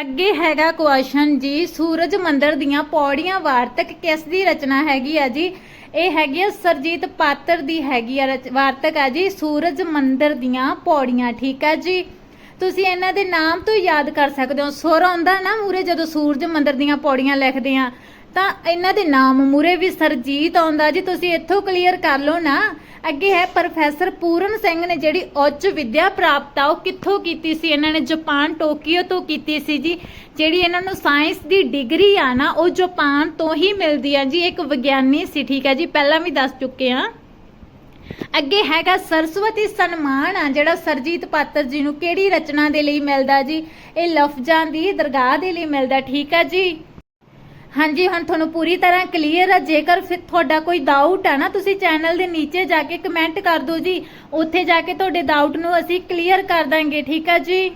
Speaker 1: ਅੱਗੇ ਹੈਗਾ ਕੁਐਸਚਨ ਜੀ, ਸੂਰਜ ਮੰਦਰ ਦੀਆਂ ਪੌੜੀਆਂ ਵਾਰਤਕ ਕਿਸ ਦੀ ਰਚਨਾ ਹੈਗੀ ਆ ਜੀ? ਇਹ ਹੈਗੀ ਆ ਸਰਜੀਤ ਪਾਤਰ ਦੀ ਹੈਗੀ ਆ ਰਚ- ਵਾਰਤਕ ਆ ਜੀ, ਸੂਰਜ ਮੰਦਰ ਦੀਆਂ ਪੌੜੀਆਂ, ਠੀਕ ਆ ਜੀ? ਤੁਸੀਂ ਇਹਨਾਂ ਦੇ ਨਾਮ ਤੋਂ ਯਾਦ ਕਰ ਸਕਦੇ ਹੋ। ਸੁਰ ਆਉਂਦਾ ਨਾ ਮੂਰੇ ਜਦੋਂ ਸੂਰਜ ਮੰਦਰ ਦੀਆਂ ਪੌੜੀਆਂ ਲਿਖਦੇ ਆ, ਤਾਂ ਇਹਨਾਂ ਦੇ ਨਾਮ ਮੂਰੇ ਵੀ ਸਰਜੀਤ ਆਉਂਦਾ। ਜੀ, ਤੁਸੀਂ ਇੱਥੋਂ ਕਲੀਅਰ ਕਰ ਲਓ ਨਾ। ਅੱਗੇ ਹੈ ਪ੍ਰੋਫੈਸਰ ਪੂਰਨ ਸਿੰਘ ਨੇ ਜਿਹੜੀ ਉੱਚ ਵਿੱਦਿਆ ਪ੍ਰਾਪਤ ਆ, ਉਹ ਕਿੱਥੋਂ ਕੀਤੀ ਸੀ? ਇਹਨਾਂ ਨੇ ਜਾਪਾਨ, ਟੋਕੀਓ ਤੋਂ ਕੀਤੀ ਸੀ ਜੀ। ਜਿਹੜੀ ਇਹਨਾਂ ਨੂੰ ਸਾਇੰਸ ਦੀ ਡਿਗਰੀ ਆ ਨਾ, ਉਹ ਜਾਪਾਨ ਤੋਂ ਹੀ ਮਿਲਦੀ ਆ ਜੀ। ਇੱਕ ਵਿਗਿਆਨੀ ਸੀ, ਠੀਕ ਹੈ ਜੀ। ਪਹਿਲਾਂ ਵੀ ਦੱਸ ਚੁੱਕੇ ਆ। ਅੱਗੇ ਹੈਗਾ ਸਰਸਵਤੀ ਸਨਮਾਨ ਆ, ਜਿਹੜਾ ਸਰਜੀਤ ਪਾਤਰ ਜੀ ਨੂੰ ਕਿਹੜੀ ਰਚਨਾ ਦੇ ਲਈ ਮਿਲਦਾ ਜੀ? ਇਹ ਲਫ਼ਜ਼ਾਂ ਦੀ ਦਰਗਾਹ ਦੇ ਲਈ ਮਿਲਦਾ, ਠੀਕ ਆ ਜੀ? ਹਾਂਜੀ, ਹੁਣ ਤੁਹਾਨੂੰ ਪੂਰੀ ਤਰ੍ਹਾਂ ਕਲੀਅਰ ਆ, ਜੇਕਰ ਤੁਹਾਡਾ ਕੋਈ ਡਾਊਟ ਆ ਨਾ, ਤੁਸੀਂ ਚੈਨਲ ਦੇ ਨੀਚੇ ਜਾ ਕੇ ਕਮੈਂਟ ਕਰ ਦਿਓ ਜੀ। ਉੱਥੇ ਜਾ ਕੇ ਤੁਹਾਡੇ ਡਾਊਟ ਨੂੰ ਅਸੀਂ ਕਲੀਅਰ ਕਰ ਦਾਂਗੇ, ਠੀਕ ਆ ਜੀ?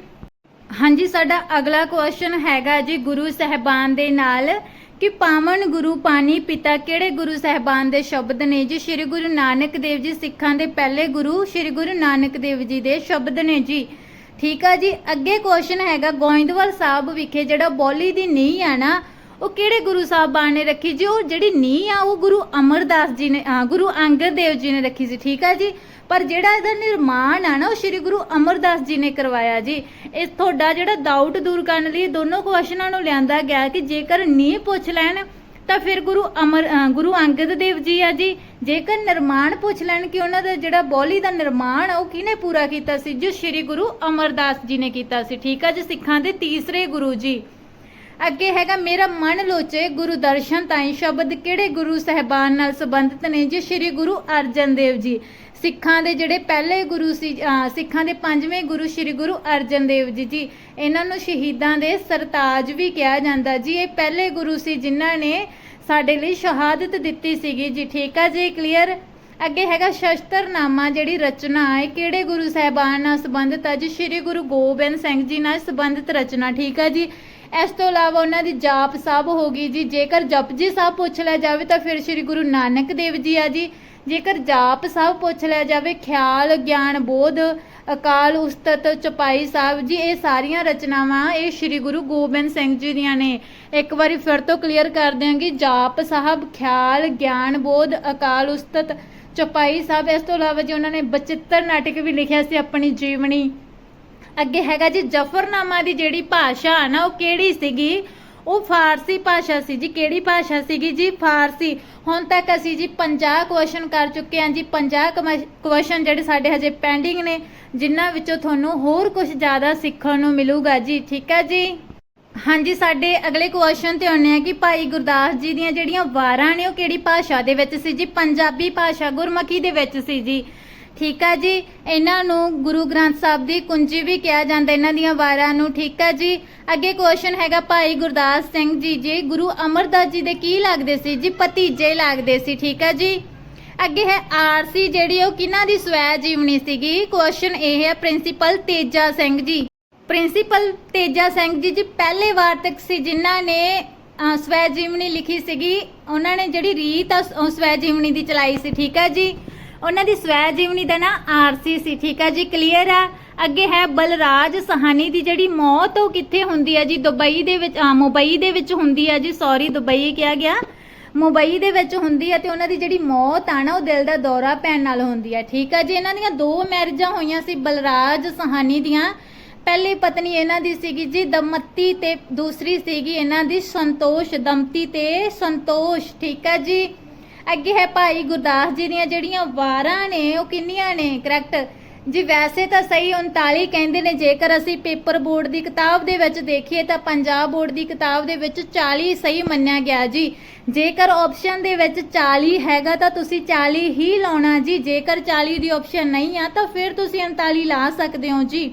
Speaker 1: ਹਾਂਜੀ, ਸਾਡਾ ਅਗਲਾ ਕੁਐਸਚਨ ਹੈਗਾ ਜੀ, ਗੁਰੂ ਸਹਿਬਾਨ ਦੇ ਨਾਲ। ਕਿ ਪਾਵਨ ਗੁਰੂ ਪਾਣੀ ਪਿਤਾ ਕਿਹੜੇ ਗੁਰੂ ਸਹਿਬਾਨ ਦੇ ਸ਼ਬਦ ਨੇ? ਜੀ, ਸ੍ਰੀ ਗੁਰੂ ਨਾਨਕ ਦੇਵ ਜੀ ਸਿੱਖਾਂ ਦੇ ਪਹਿਲੇ ਗੁਰੂ, ਸ੍ਰੀ ਗੁਰੂ ਨਾਨਕ ਦੇਵ ਜੀ ਦੇ ਸ਼ਬਦ ਨੇ ਜੀ। ਠੀਕ ਆ ਜੀ? ਅੱਗੇ ਕੁਐਸਚਨ ਹੈਗਾ ਗੋਇੰਦਵਾਲ ਸਾਹਿਬ ਵਿਖੇ, ਜਿਹੜਾ ਬੋਲੀ ਦੀ ਨੀਂਹ ਆ ਨਾ, ਉਹ ਕਿਹੜੇ ਗੁਰੂ ਸਾਹਿਬਾਨ ਨੇ ਰੱਖੀ? ਜੀ, ਉਹ ਜਿਹੜੀ ਨੀਂਹ ਆ, ਉਹ ਗੁਰੂ ਅਮਰਦਾਸ ਜੀ ਨੇ ਗੁਰੂ ਅੰਗਦ ਦੇਵ ਜੀ ਨੇ ਰੱਖੀ ਸੀ। ਠੀਕ ਆ ਜੀ? ਪਰ ਜਿਹੜਾ ਇਹਦਾ ਨਿਰਮਾਣ ਆ ਨਾ, ਉਹ ਸ੍ਰੀ ਗੁਰੂ ਅਮਰਦਾਸ ਜੀ ਨੇ ਕਰਵਾਇਆ ਜੀ। ਇਹ ਤੁਹਾਡਾ ਜਿਹੜਾ ਡਾਊਟ ਦੂਰ ਕਰਨ ਲਈ ਦੋਨੋਂ ਕੁਐਸਚਨਾਂ ਨੂੰ ਲਿਆਂਦਾ ਗਿਆ ਕਿ ਜੇਕਰ ਨੀਂਹ ਪੁੱਛ ਲੈਣ, ਤਾਂ ਫਿਰ ਗੁਰੂ ਅਮਰ ਗੁਰੂ ਅੰਗਦ ਦੇਵ ਜੀ ਆ ਜੀ। ਜੇਕਰ ਨਿਰਮਾਣ ਪੁੱਛ ਲੈਣ ਕਿ ਉਹਨਾਂ ਦਾ ਜਿਹੜਾ ਬੋਲੀ ਦਾ ਨਿਰਮਾਣ ਆ, ਉਹ ਕਿਹਨੇ ਪੂਰਾ ਕੀਤਾ ਸੀ? ਜੋ ਸ੍ਰੀ ਗੁਰੂ ਅਮਰਦਾਸ ਜੀ ਨੇ ਕੀਤਾ ਸੀ। ਠੀਕ ਆ ਜੀ, ਸਿੱਖਾਂ ਦੇ ਤੀਸਰੇ ਗੁਰੂ ਜੀ। ਅੱਗੇ ਹੈਗਾ, ਮੇਰਾ ਮਨ ਲੋਚੇ ਗੁਰੂ ਦਰਸ਼ਨ ਤਾਈ, ਸ਼ਬਦ ਕਿਹੜੇ ਗੁਰੂ ਸਹਿਬਾਨ ਨਾਲ ਸੰਬੰਧਿਤ ਨੇ? ਜੀ, ਸ੍ਰੀ ਗੁਰੂ ਅਰਜਨ ਦੇਵ ਜੀ। ਸਿੱਖਾਂ ਦੇ ਜਿਹੜੇ ਪਹਿਲੇ ਗੁਰੂ ਸੀ ਸਿੱਖਾਂ ਦੇ ਪੰਜਵੇਂ ਗੁਰੂ ਸ੍ਰੀ ਗੁਰੂ ਅਰਜਨ ਦੇਵ ਜੀ ਜੀ, ਇਹਨਾਂ ਨੂੰ ਸ਼ਹੀਦਾਂ ਦੇ ਸਰਤਾਜ ਵੀ ਕਿਹਾ ਜਾਂਦਾ ਜੀ। ਇਹ ਪਹਿਲੇ ਗੁਰੂ ਸੀ ਜਿਨ੍ਹਾਂ ਨੇ ਸਾਡੇ ਲਈ ਸ਼ਹਾਦਤ ਦਿੱਤੀ ਸੀਗੀ ਜੀ। ਠੀਕ ਆ ਜੀ ਕਲੀਅਰ ਅੱਗੇ ਹੈਗਾ ਸ਼ਸਤਰਨਾਮਾ ਜਿਹੜੀ ਰਚਨਾ ਹੈ ਕਿਹੜੇ ਗੁਰੂ ਸਾਹਿਬਾਨ ਨਾਲ ਸੰਬੰਧਿਤ ਹੈ ਜੀ? ਸ੍ਰੀ ਗੁਰੂ ਗੋਬਿੰਦ ਸਿੰਘ ਜੀ ਨਾਲ ਸੰਬੰਧਿਤ ਰਚਨਾ, ਠੀਕ ਹੈ ਜੀ। ਇਸ ਤੋਂ ਇਲਾਵਾ ਉਹਨਾਂ ਦੀ ਜਾਪ ਸਾਹਿਬ ਹੋ ਗਈ ਜੀ। ਜੇਕਰ ਜਪਜੀ ਸਾਹਿਬ ਪੁੱਛ ਲਿਆ ਜਾਵੇ ਤਾਂ ਫਿਰ ਸ੍ਰੀ ਗੁਰੂ ਨਾਨਕ ਦੇਵ ਜੀ ਆ ਜੀ। ਜੇਕਰ ਜਾਪ ਸਾਹਿਬ ਪੁੱਛ ਲਿਆ ਜਾਵੇ, ਖਿਆਲ, ਗਿਆਨ, ਬੋਧ, ਅਕਾਲ, ਉਸਤਤ, ਚਪਾਈ ਸਾਹਿਬ, ਜੀ, ਇਹ ਸਾਰੀਆਂ ਰਚਨਾਵਾਂ ਇਹ ਸ੍ਰੀ ਗੁਰੂ ਗੋਬਿੰਦ ਸਿੰਘ ਜੀ ਦੀਆਂ ਨੇ। ਇੱਕ ਵਾਰੀ ਫਿਰ ਤੋਂ ਕਲੀਅਰ ਕਰ ਦਿਆਂਗੇ, ਜਾਪ ਸਾਹਿਬ, ਖਿਆਲ, ਗਿਆਨ, ਬੋਧ, ਅਕਾਲ, ਉਸਤਤ, ਚਪਾਈ ਸਾਹਿਬ, ਇਸ ਤੋਂ ਇਲਾਵਾ ਜੀ ਉਹਨਾਂ ਨੇ ਬਚਿੱਤਰ ਨਾਟਕ ਵੀ ਲਿਖਿਆ ਸੀ ਆਪਣੀ ਜੀਵਨੀ। ਅੱਗੇ ਹੈਗਾ ਜੀ ਜਫਰਨਾਮਾ ਦੀ ਜਿਹੜੀ ਭਾਸ਼ਾ ਆ ਨਾ, ਉਹ ਕਿਹੜੀ ਸੀਗੀ? ਉਹ ਫਾਰਸੀ ਭਾਸ਼ਾ ਸੀ ਜੀ, ਕਿਹੜੀ ਭਾਸ਼ਾ ਸੀਗੀ ਜੀ? ਫਾਰਸੀ। ਹੁਣ ਤੱਕ ਅਸੀਂ ਜੀ 50 ਕੁਐਸਚਨ ਕਰ ਚੁੱਕੇ ਹਾਂ ਜੀ 50 ਕੁਐਸਚਨ ਜਿਹੜੇ ਸਾਡੇ ਹਜੇ ਪੈਂਡਿੰਗ ਨੇ, ਜਿਨ੍ਹਾਂ ਵਿੱਚੋਂ ਤੁਹਾਨੂੰ ਹੋਰ ਕੁਝ ਜ਼ਿਆਦਾ ਸਿੱਖਣ ਨੂੰ ਮਿਲੂਗਾ ਜੀ, ਠੀਕ ਹੈ ਜੀ? ਹਾਂਜੀ, ਸਾਡੇ ਅਗਲੇ ਕੁਐਸਚਨ ਤੇ ਆਉਂਦੇ ਆ ਕਿ ਭਾਈ ਗੁਰਦਾਸ ਜੀ ਦੀਆਂ ਜਿਹੜੀਆਂ ਵਾਰਾਂ ਨੇ, ਉਹ ਕਿਹੜੀ ਭਾਸ਼ਾ ਦੇ ਵਿੱਚ ਸੀ ਜੀ? ਪੰਜਾਬੀ ਭਾਸ਼ਾ ਗੁਰਮੁਖੀ ਦੇ ਵਿੱਚ ਸੀ ਜੀ। ਠੀਕ ਆ ਜੀ? ਇਹਨਾਂ ਨੂੰ ਗੁਰੂ ਗ੍ਰੰਥ ਸਾਹਿਬ ਦੀ ਕੁੰਜੀ ਵੀ ਕਿਹਾ ਜਾਂਦਾ, ਇਹਨਾਂ ਦੀਆਂ ਵਾਰਾਂ ਨੂੰ, ਠੀਕ ਆ ਜੀ? ਅੱਗੇ ਕੁਐਸਚਨ ਹੈਗਾ ਭਾਈ ਗੁਰਦਾਸ ਸਿੰਘ ਜੀ ਜੀ ਗੁਰੂ ਅਮਰਦਾਸ ਜੀ ਦੇ ਕੀ ਲੱਗਦੇ ਸੀ ਜੀ? ਭਤੀਜੇ ਲੱਗਦੇ ਸੀ, ਠੀਕ ਆ ਜੀ? ਅੱਗੇ ਹੈ ਆਰਸੀ ਜਿਹੜੀ, ਉਹ ਕਿਹਨਾਂ ਦੀ ਸਵੈ ਜੀਵਨੀ ਸੀਗੀ? ਕੁਐਸਚਨ ਇਹ ਹੈ ਪ੍ਰਿੰਸੀਪਲ ਤੇਜਾ ਸਿੰਘ ਜੀ। ਪ੍ਰਿੰਸੀਪਲ ਤੇਜਾ ਸਿੰਘ ਜੀ ਜੀ ਪਹਿਲੇ ਵਾਰਤਕ ਸੀ ਜਿਨ੍ਹਾਂ ਨੇ ਸਵੈ ਜੀਵਨੀ ਲਿਖੀ ਸੀਗੀ। ਉਹਨਾਂ ਨੇ ਜਿਹੜੀ ਰੀਤ ਆ ਸਵੈ ਜੀਵਨੀ ਦੀ ਚਲਾਈ ਸੀ, ਠੀਕ ਹੈ ਜੀ? ਉਹਨਾਂ ਦੀ ਸਵੈ ਜੀਵਨੀ ਦਾ ਨਾਂ ਆਰਸੀ ਸੀ, ਠੀਕ ਆ ਜੀ ਕਲੀਅਰ ਆ? ਅੱਗੇ ਹੈ ਬਲਰਾਜ ਸਹਾਨੀ ਦੀ ਜਿਹੜੀ ਮੌਤ, ਉਹ ਕਿੱਥੇ ਹੁੰਦੀ ਹੈ ਜੀ? ਦੁਬਈ ਦੇ ਵਿੱਚ ਮੁੰਬਈ ਦੇ ਵਿੱਚ ਹੁੰਦੀ ਹੈ ਜੀ ਸੌਰੀ ਦੁਬਈ ਕਿਹਾ ਗਿਆ। ਮੁੰਬਈ ਦੇ ਵਿੱਚ ਹੁੰਦੀ ਹੈ ਤੇ ਉਹਨਾਂ ਦੀ ਜਿਹੜੀ ਮੌਤ ਆ ਨਾ, ਉਹ ਦਿਲ ਦਾ ਦੌਰਾ ਪੈਣ ਨਾਲ ਹੁੰਦੀ ਹੈ ਠੀਕ ਹੈ ਜੀ? ਇਹਨਾਂ ਦੀਆਂ ਦੋ ਮੈਰਿਜਾਂ ਹੋਈਆਂ ਸੀ, ਬਲਰਾਜ ਸਹਾਨੀ ਦੀਆਂ। ਪਹਿਲੀ ਪਤਨੀ ਇਹਨਾਂ ਦੀ ਸੀਗੀ ਜੀ, ਦਮਤੀ ਤੇ ਦੂਸਰੀ ਸੀਗੀ ਇਹਨਾਂ ਦੀ ਸੰਤੋਸ਼, ਦਮਤੀ ਤੇ ਸੰਤੋਸ਼, ਠੀਕ ਆ ਜੀ? ਅੱਗੇ ਹੈ ਭਾਈ ਗੁਰਦਾਸ ਜੀ ਦੀਆਂ ਜਿਹੜੀਆਂ ਵਾਰਾਂ ਨੇ, ਉਹ ਕਿੰਨੀਆਂ ਨੇ? ਕਰੈਕਟ ਜੀ ਵੈਸੇ ਤਾਂ ਸਹੀ 39 ਕਹਿੰਦੇ ਨੇ, ਜੇਕਰ ਅਸੀਂ ਪੇਪਰ ਬੋਰਡ ਦੀ ਕਿਤਾਬ ਦੇ ਵਿੱਚ ਦੇਖੀਏ ਤਾਂ ਪੰਜਾਬ ਬੋਰਡ ਦੀ ਕਿਤਾਬ ਦੇ ਵਿੱਚ 40 ਸਹੀ ਮੰਨਿਆ ਗਿਆ ਜੀ। ਜੇਕਰ ਆਪਸ਼ਨ ਦੇ ਵਿੱਚ 40 ਹੈਗਾ ਤਾਂ ਤੁਸੀਂ 40 ਹੀ ਲਾਉਣਾ ਜੀ। ਜੇਕਰ 40 ਦੀ ਆਪਸ਼ਨ ਨਹੀਂ ਆ, ਤਾਂ ਫਿਰ ਤੁਸੀਂ 39 ਲਾ ਸਕਦੇ ਹੋ ਜੀ।